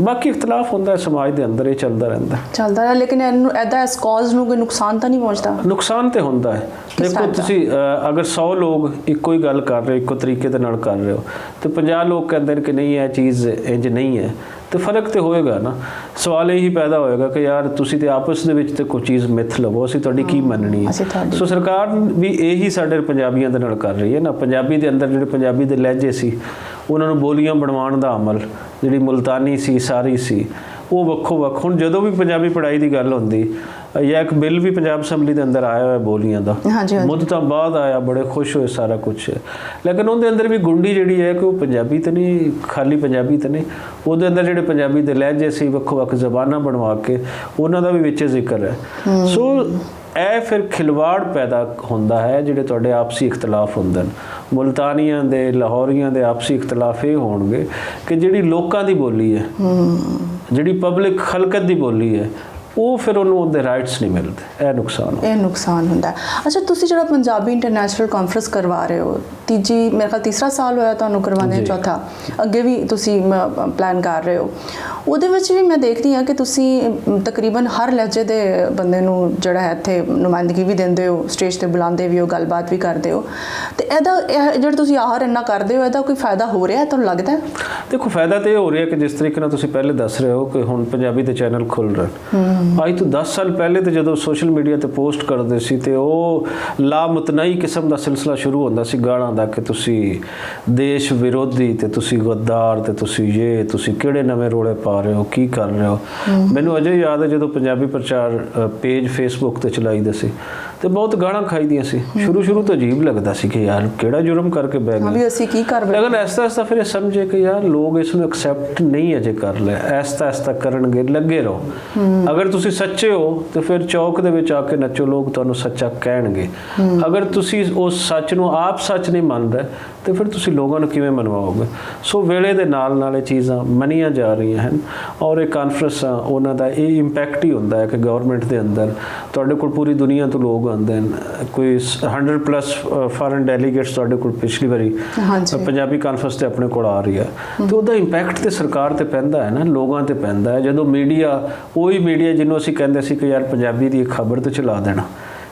ਬਾਕੀ ਇਖਤਲਾਫ ਹੁੰਦਾ ਹੈ ਸਮਾਜ ਦੇ ਅੰਦਰ ਇਹ ਚੱਲਦਾ ਰਹਿੰਦਾ ਹੈ। ਚੱਲਦਾ ਰਿਹਾ ਲੇਕਿਨ ਇਹਨੂੰ ਐਦਾ ਇਸ ਕਾਜ਼ ਨੂੰ ਕੋਈ ਨੁਕਸਾਨ ਤਾਂ ਨਹੀਂ ਪਹੁੰਚਦਾ? ਨੁਕਸਾਨ ਤੇ ਹੁੰਦਾ ਹੈ। ਦੇਖੋ? ਤੁਸੀਂ ਅਗਰ 100 ਲੋਕ ਇੱਕੋ ਹੀ ਗੱਲ ਕਰ ਰਹੇ ਹੋ, ਇੱਕੋ ਤਰੀਕੇ ਦੇ ਨਾਲ ਕਰ ਰਹੇ ਹੋ ਤੇ 50 ਲੋਕ ਕਹਿੰਦੇ ਨੇ ਕਿ ਨਹੀਂ ਇਹ ਚੀਜ਼ ਇੰਜ ਨਹੀਂ ਹੈ ਤੇ ਫ਼ਰਕ ਤੇ ਹੋਏਗਾ ਨਾ। ਸਵਾਲ ਇਹੀ ਪੈਦਾ ਹੋਏਗਾ ਕਿ ਯਾਰ ਤੁਸੀਂ ਤੇ ਆਪਸ ਦੇ ਵਿੱਚ ਤੇ ਕੋਈ ਚੀਜ਼ ਮਿੱਥ ਲਵੋ ਅਸੀਂ ਤੁਹਾਡੀ ਕੀ ਮੰਨਣੀ ਹੈ? ਸੋ ਸਰਕਾਰ ਵੀ ਇਹੀ ਸਾਡੇ ਪੰਜਾਬੀਆਂ ਦੇ ਨਾਲ ਕਰ ਰਹੀ ਹੈ ਨਾ। ਪੰਜਾਬੀ ਦੇ ਅੰਦਰ ਜਿਹੜੇ ਪੰਜਾਬੀ ਦੇ ਲਹਿਜੇ ਸੀ ਉਹਨਾਂ ਨੂੰ ਬੋਲੀਆਂ ਬਣਵਾਉਣ ਦਾ ਅਮਲ ਜਿਹੜੀ ਮੁਲਤਾਨੀ ਸੀ ਸਾਰੀ ਸੀ। ਉਹ ਵੱਖੋ ਵੱਖ ਹੁਣ ਜਦੋਂ ਵੀ ਪੰਜਾਬੀ ਪੜ੍ਹਾਈ ਦੀ ਗੱਲ ਹੁੰਦੀ ਜਾਂ ਇੱਕ ਬਿੱਲ ਵੀ ਪੰਜਾਬ ਅਸੈਂਬਲੀ ਦੇ ਅੰਦਰ ਆਇਆ ਹੋਇਆ ਬੋਲੀਆਂ ਦਾ ਹਾਂਜੀ ਮੁੱਦਤਾਂ ਬਾਅਦ ਆਇਆ ਬੜੇ ਖੁਸ਼ ਹੋਏ ਸਾਰਾ ਕੁਝ ਲੇਕਿਨ ਉਹਦੇ ਅੰਦਰ ਵੀ ਗੁੰਡੀ ਜਿਹੜੀ ਹੈ ਕਿ ਉਹ ਪੰਜਾਬੀ ਤਾਂ ਨਹੀਂ ਖਾਲੀ ਪੰਜਾਬੀ ਤਾਂ ਨਹੀਂ ਉਹਦੇ ਅੰਦਰ ਜਿਹੜੇ ਪੰਜਾਬੀ ਦੇ ਲਹਿਜੇ ਸੀ ਵੱਖੋ ਵੱਖ ਜ਼ਬਾਨਾਂ ਬਣਵਾ ਕੇ ਉਹਨਾਂ ਦਾ ਵੀ ਵਿੱਚ ਜ਼ਿਕਰ ਹੈ। ਸੋ ਇਹ ਫਿਰ ਖਿਲਵਾੜ ਪੈਦਾ ਹੁੰਦਾ ਹੈ ਜਿਹੜੇ ਤੁਹਾਡੇ ਆਪਸੀ ਇਖਤਲਾਫ ਹੁੰਦੇ ਨੇ। ਮੁਲਤਾਨੀਆਂ ਦੇ ਲਾਹੌਰੀਆਂ ਦੇ ਆਪਸੀ ਇਖਤਲਾਫ ਇਹ ਹੋਣਗੇ ਕਿ ਜਿਹੜੀ ਲੋਕਾਂ ਦੀ ਬੋਲੀ ਹੈ ਜਿਹੜੀ ਪਬਲਿਕ ਖਲਕਤ ਦੀ ਬੋਲੀ ਹੈ ਉਹ ਫਿਰ ਉਹਨੂੰ ਉਹਦੇ ਰਾਈਟਸ ਨਹੀਂ ਮਿਲਦੇ ਇਹ ਨੁਕਸਾਨ ਇਹ ਨੁਕਸਾਨ ਹੁੰਦਾ। ਅੱਛਾ ਤੁਸੀਂ ਜਿਹੜਾ ਪੰਜਾਬੀ ਇੰਟਰਨੈਸ਼ਨਲ ਕਾਨਫਰੰਸ ਕਰਵਾ ਰਹੇ ਹੋ ਤੀਜੀ ਮੇਰੇ ਖਿਆਲ ਤੀਸਰਾ ਸਾਲ ਹੋਇਆ ਤੁਹਾਨੂੰ ਕਰਵਾਉਂਦੇ ਜੀ। ਚੌਥਾ। ਅੱਗੇ ਵੀ ਤੁਸੀਂ ਪਲਾਨ ਕਰ ਰਹੇ ਹੋ। ਉਹਦੇ ਵਿੱਚ ਵੀ ਮੈਂ ਦੇਖਦੀ ਹਾਂ ਕਿ ਤੁਸੀਂ ਤਕਰੀਬਨ ਹਰ ਲਹਿਜੇ ਦੇ ਬੰਦੇ ਨੂੰ ਜਿਹੜਾ ਹੈ ਇੱਥੇ ਨੁਮਾਇੰਦਗੀ ਵੀ ਦਿੰਦੇ ਹੋ ਸਟੇਜ ਤੇ ਬੁਲਾਉਂਦੇ ਵੀ ਹੋ ਗੱਲਬਾਤ ਵੀ ਕਰਦੇ ਹੋ। ਤੇ ਇਹਦਾ ਇਹ ਜਿਹੜਾ ਤੁਸੀਂ ਆਹਰ ਇੰਨਾ ਕਰਦੇ ਹੋ ਇਹਦਾ ਕੋਈ ਫਾਇਦਾ ਹੋ ਰਿਹਾ ਤੁਹਾਨੂੰ ਲੱਗਦਾ ਦੇਖੋ ਫਾਇਦਾ ਤੇ ਇਹ ਹੋ ਰਿਹਾ ਕਿ ਜਿਸ ਤਰੀਕੇ ਨਾਲ ਤੁਸੀਂ ਪਹਿਲੇ ਦੱਸ ਰਹੇ ਹੋ ਕਿ ਹੁਣ ਪੰਜਾਬੀ ਦੇ ਚੈਨਲ ਖੁੱਲ ਰਹੇ ਅੱਜ ਤੋਂ 10 ਸਾਲ ਪਹਿਲੇ ਤੇ ਜਦੋਂ ਸੋਸ਼ਲ ਮੀਡੀਆ ਤੇ ਪੋਸਟ ਕਰਦੇ ਸੀ ਤੇ ਉਹ ਲਾਮਤਨਾਈ ਕਿਸਮ ਦਾ ਸਿਲਸਿਲਾ ਸ਼ੁਰੂ ਹੁੰਦਾ ਸੀ ਗਾਲਾਂ ਦਾ ਕਿ ਤੁਸੀਂ ਦੇਸ਼ ਵਿਰੋਧੀ ਤੇ ਤੁਸੀਂ ਗੱਦਾਰ ਤੇ ਤੁਸੀਂ ਇਹ ਤੁਸੀਂ ਕਿਹੜੇ ਨਵੇਂ ਰੋਲੇ ਪਾ ਰਹੇ ਹੋ ਕੀ ਕਰ ਰਹੇ ਹੋ? ਮੈਨੂੰ ਅਜੇ ਯਾਦ ਹੈ ਜਦੋਂ ਪੰਜਾਬੀ ਪ੍ਰਚਾਰ ਪੇਜ ਫੇਸਬੁੱਕ ਤੇ ਚਲਾਈਦੇ ਸੀ। ਤੇ ਬਹੁਤ ਗਾਲਾਂ ਖਾਈਦੀਆਂ ਸੀ। ਸ਼ੁਰੂ ਸ਼ੁਰੂ ਤੋਂ ਅਜੀਬ ਲੱਗਦਾ ਸੀ ਕਿ ਯਾਰ ਕਿਹੜਾ ਜੁਰਮ ਕਰਕੇ ਹਾਂ ਗਏ। ਵੀ ਅਸੀਂ ਕੀ ਕਰ ਬੈਠੇ ਲੇਕਿਨ ਐਸਾ ਐਸਾ ਫਿਰ ਸਮਝੇ ਕਿ ਯਾਰ ਲੋਕ ਇਸ ਨੂੰ ਐਕਸੈਪਟ ਨਹੀਂ ਅਜੇ ਕਰ ਲੈ ਐਸਤਾ ਐਸਤਾ ਕਰਨਗੇ ਲੱਗੇ ਰਹੋ। ਅਗਰ ਤੁਸੀਂ ਸੱਚੇ ਹੋ ਤੇ ਫਿਰ ਚੌਕ ਦੇ ਵਿੱਚ ਆ ਕੇ ਨੱਚੋ ਲੋਕ ਤੁਹਾਨੂੰ ਸੱਚਾ ਕਹਿਣਗੇ। ਅਗਰ ਤੁਸੀਂ ਉਸ ਸੱਚ ਨੂੰ ਆਪ ਸੱਚ ਨਹੀਂ ਮੰਨ ਰਹੇ ਤੇ ਫਿਰ ਤੁਸੀਂ ਲੋਕਾਂ ਨੂੰ ਕਿਵੇਂ ਮਨਵਾਓਗੇ? ਸੋ ਵੇਲੇ ਦੇ ਨਾਲ ਨਾਲ ਇਹ ਚੀਜ਼ਾਂ ਮੰਨੀਆਂ ਜਾ ਰਹੀਆਂ ਹਨ ਔਰ ਇਹ ਕਾਨਫਰੰਸਾਂ ਉਹਨਾਂ ਦਾ ਇਹ ਇੰਪੈਕਟ ਹੀ ਹੁੰਦਾ ਹੈ ਕਿ ਗਵਰਨਮੈਂਟ ਦੇ ਅੰਦਰ ਤੁਹਾਡੇ ਕੋਲ ਪੂਰੀ ਦੁਨੀਆ ਤੋਂ ਲੋਕ ਆਉਂਦੇ ਨੇ ਕੋਈ 100 ਪਲੱਸ ਫਾਰਨ ਡੈਲੀਗੇਟਸ ਤੁਹਾਡੇ ਕੋਲ ਪਿਛਲੀ ਵਾਰੀ ਪੰਜਾਬੀ ਕਾਨਫਰੰਸ ਤੇ ਆਪਣੇ ਕੋਲ ਆ ਰਹੀ ਹੈ। ਤੇ ਉਹਦਾ ਇੰਪੈਕਟ ਤੇ ਸਰਕਾਰ ਤੇ ਪੈਂਦਾ ਹੈ ਨਾ ਲੋਕਾਂ ਤੇ ਪੈਂਦਾ ਹੈ। ਜਦੋਂ ਮੀਡੀਆ ਉਹੀ ਮੀਡੀਆ ਜਿਹਨੂੰ ਅਸੀਂ ਕਹਿੰਦੇ ਸੀ ਕਿ ਯਾਰ ਪੰਜਾਬੀ ਦੀ ਖਬਰ ਤੇ ਚਲਾ ਦੇਣਾ।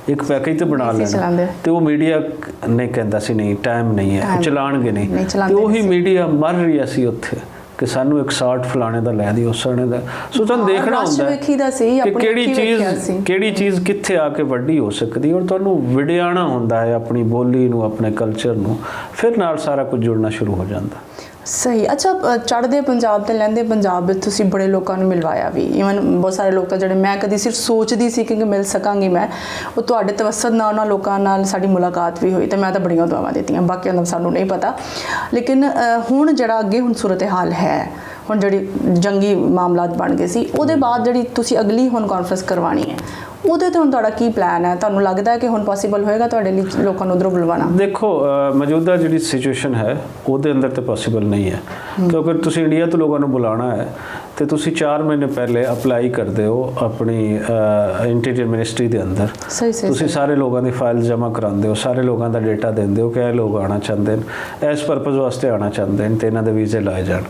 ਇੱਕ ਪੈਕੇਜ ਤੇ ਬਣਾ ਲੈਣਾ। ਤੇ ਉਹ ਮੀਡੀਆ ਨੇ ਕਹਿੰਦਾ ਸੀ ਨਹੀਂ ਟਾਈਮ ਨਹੀਂ ਹੈ। ਚਲਾਣਗੇ ਨਹੀਂ। ਤੇ ਉਹੀ। ਮੀਡੀਆ ਮਰ ਰਹੀ ਸੀ ਉੱਥੇ ਕਿ ਸਾਨੂੰ ਇੱਕ ਸ਼ਾਰਟ ਫਲਾਣੇ ਦਾ ਲੈ ਦਿਓ ਸਣੇ ਦਾ। ਸੋ ਤੁਹਾਨੂੰ ਹਾਂ, ਦੇਖਣਾ ਹੁੰਦਾ ਸੀ, ਆਪਣੀ ਕਿਹੜੀ। ਚੀਜ਼ ਕਿਹੜੀ ਚੀਜ਼ ਕਿੱਥੇ ਆ ਕੇ ਵੱਡੀ ਹੋ ਸਕਦੀ ਹੈ। ਔਰ ਤੁਹਾਨੂੰ ਵਿੜਿਆਣਾ ਹੁੰਦਾ ਹੈ ਆਪਣੀ ਬੋਲੀ ਨੂੰ ਆਪਣੇ ਕਲਚਰ ਨੂੰ। ਫਿਰ ਨਾਲ ਸਾਰਾ ਕੁਝ ਜੁੜਨਾ ਸ਼ੁਰੂ ਹੋ ਜਾਂਦਾ। ਸਹੀ। ਅੱਛਾ ਅ, ਚੜ੍ਹਦੇ ਪੰਜਾਬ ਤੇ ਲੈਂਦੇ ਪੰਜਾਬ ਵਿੱਚ ਤੁਸੀਂ ਬੜੇ ਲੋਕਾਂ ਨੂੰ ਮਿਲਵਾਇਆ ਵੀ। ਇਵਨ ਬਹੁਤ ਸਾਰੇ ਲੋਕ ਤਾਂ ਜਿਹੜੇ ਮੈਂ ਕਦੀ ਸਿਰਫ ਸੋਚਦੀ ਸੀ ਕਿ ਮਿਲ ਸਕਾਂਗੀ ਮੈਂ ਉਹ ਤੁਹਾਡੇ ਤਵਸਦ ਨਾਲ ਉਹਨਾਂ ਲੋਕਾਂ ਨਾਲ ਸਾਡੀ ਮੁਲਾਕਾਤ ਵੀ ਹੋਈ ਤੇ ਮੈਂ ਤਾਂ ਬੜੀਆਂ ਦੁਆਵਾਂ ਦਿੱਤੀਆਂ। ਬਾਕੀਆਂ ਦਾ ਸਾਨੂੰ ਨਹੀਂ ਪਤਾ। ਲੇਕਿਨ ਹੁਣ ਜਿਹੜਾ ਅੱਗੇ ਹੁਣ ਸੂਰਤ ਹਾਲ ਹੈ ਹੁਣ ਜਿਹੜੀ ਜੰਗੀ ਮਾਮਲਾਤ ਬਣ ਗਏ ਸੀ ਉਹਦੇ ਬਾਅਦ ਜਿਹੜੀ ਤੁਸੀਂ ਅਗਲੀ ਹੁਣ ਕਾਨਫਰੰਸ ਕਰਵਾਣੀ ਹੈ ਉਹਦੇ ਤੇ ਹੁਣ ਤੁਹਾਡਾ ਕੀ ਪਲਾਨ ਹੈ? ਤੁਹਾਨੂੰ ਲੱਗਦਾ ਹੈ ਕਿ ਹੁਣ ਪੋਸੀਬਲ ਹੋਏਗਾ ਤੁਹਾਡੇ ਲਈ ਲੋਕਾਂ ਨੂੰ ਉਧਰੋਂ ਬੁਲਵਾਉਣਾ? ਦੇਖੋ ਮੌਜੂਦਾ ਜਿਹੜੀ ਸਿਚੁਏਸ਼ਨ ਹੈ ਉਹਦੇ ਅੰਦਰ ਤੇ ਪੋਸੀਬਲ ਨਹੀਂ ਹੈ। ਕਿਉਂਕਿ ਤੁਸੀਂ ਇੰਡੀਆ ਤੋਂ ਲੋਕਾਂ ਨੂੰ ਬੁਲਾਉਣਾ ਹੈ ਤੇ ਤੁਸੀਂ 4 ਮਹੀਨੇ ਪਹਿਲੇ ਅਪਲਾਈ ਕਰਦੇ ਹੋ ਆਪਣੀ ਇੰਟੀਰੀਅਰ ਮਿਨਿਸਟਰੀ ਦੇ ਅੰਦਰ। ਤੁਸੀਂ ਸਾਰੇ ਲੋਕਾਂ ਦੀ ਫਾਈਲ ਜਮ੍ਹਾਂ ਕਰਾਉਂਦੇ ਹੋ ਸਾਰੇ ਲੋਕਾਂ ਦਾ ਡਾਟਾ ਦਿੰਦੇ ਹੋ ਕਿ ਇਹ ਲੋਕ ਆਣਾ ਚਾਹੁੰਦੇ ਨੇ ਇਸ ਪਰਪਸ ਵਾਸਤੇ ਆਣਾ ਚਾਹੁੰਦੇ ਨੇ ਤੇ ਇਹਨਾਂ ਦੇ ਵੀਜ਼ੇ ਲਾਏ ਜਾਣ।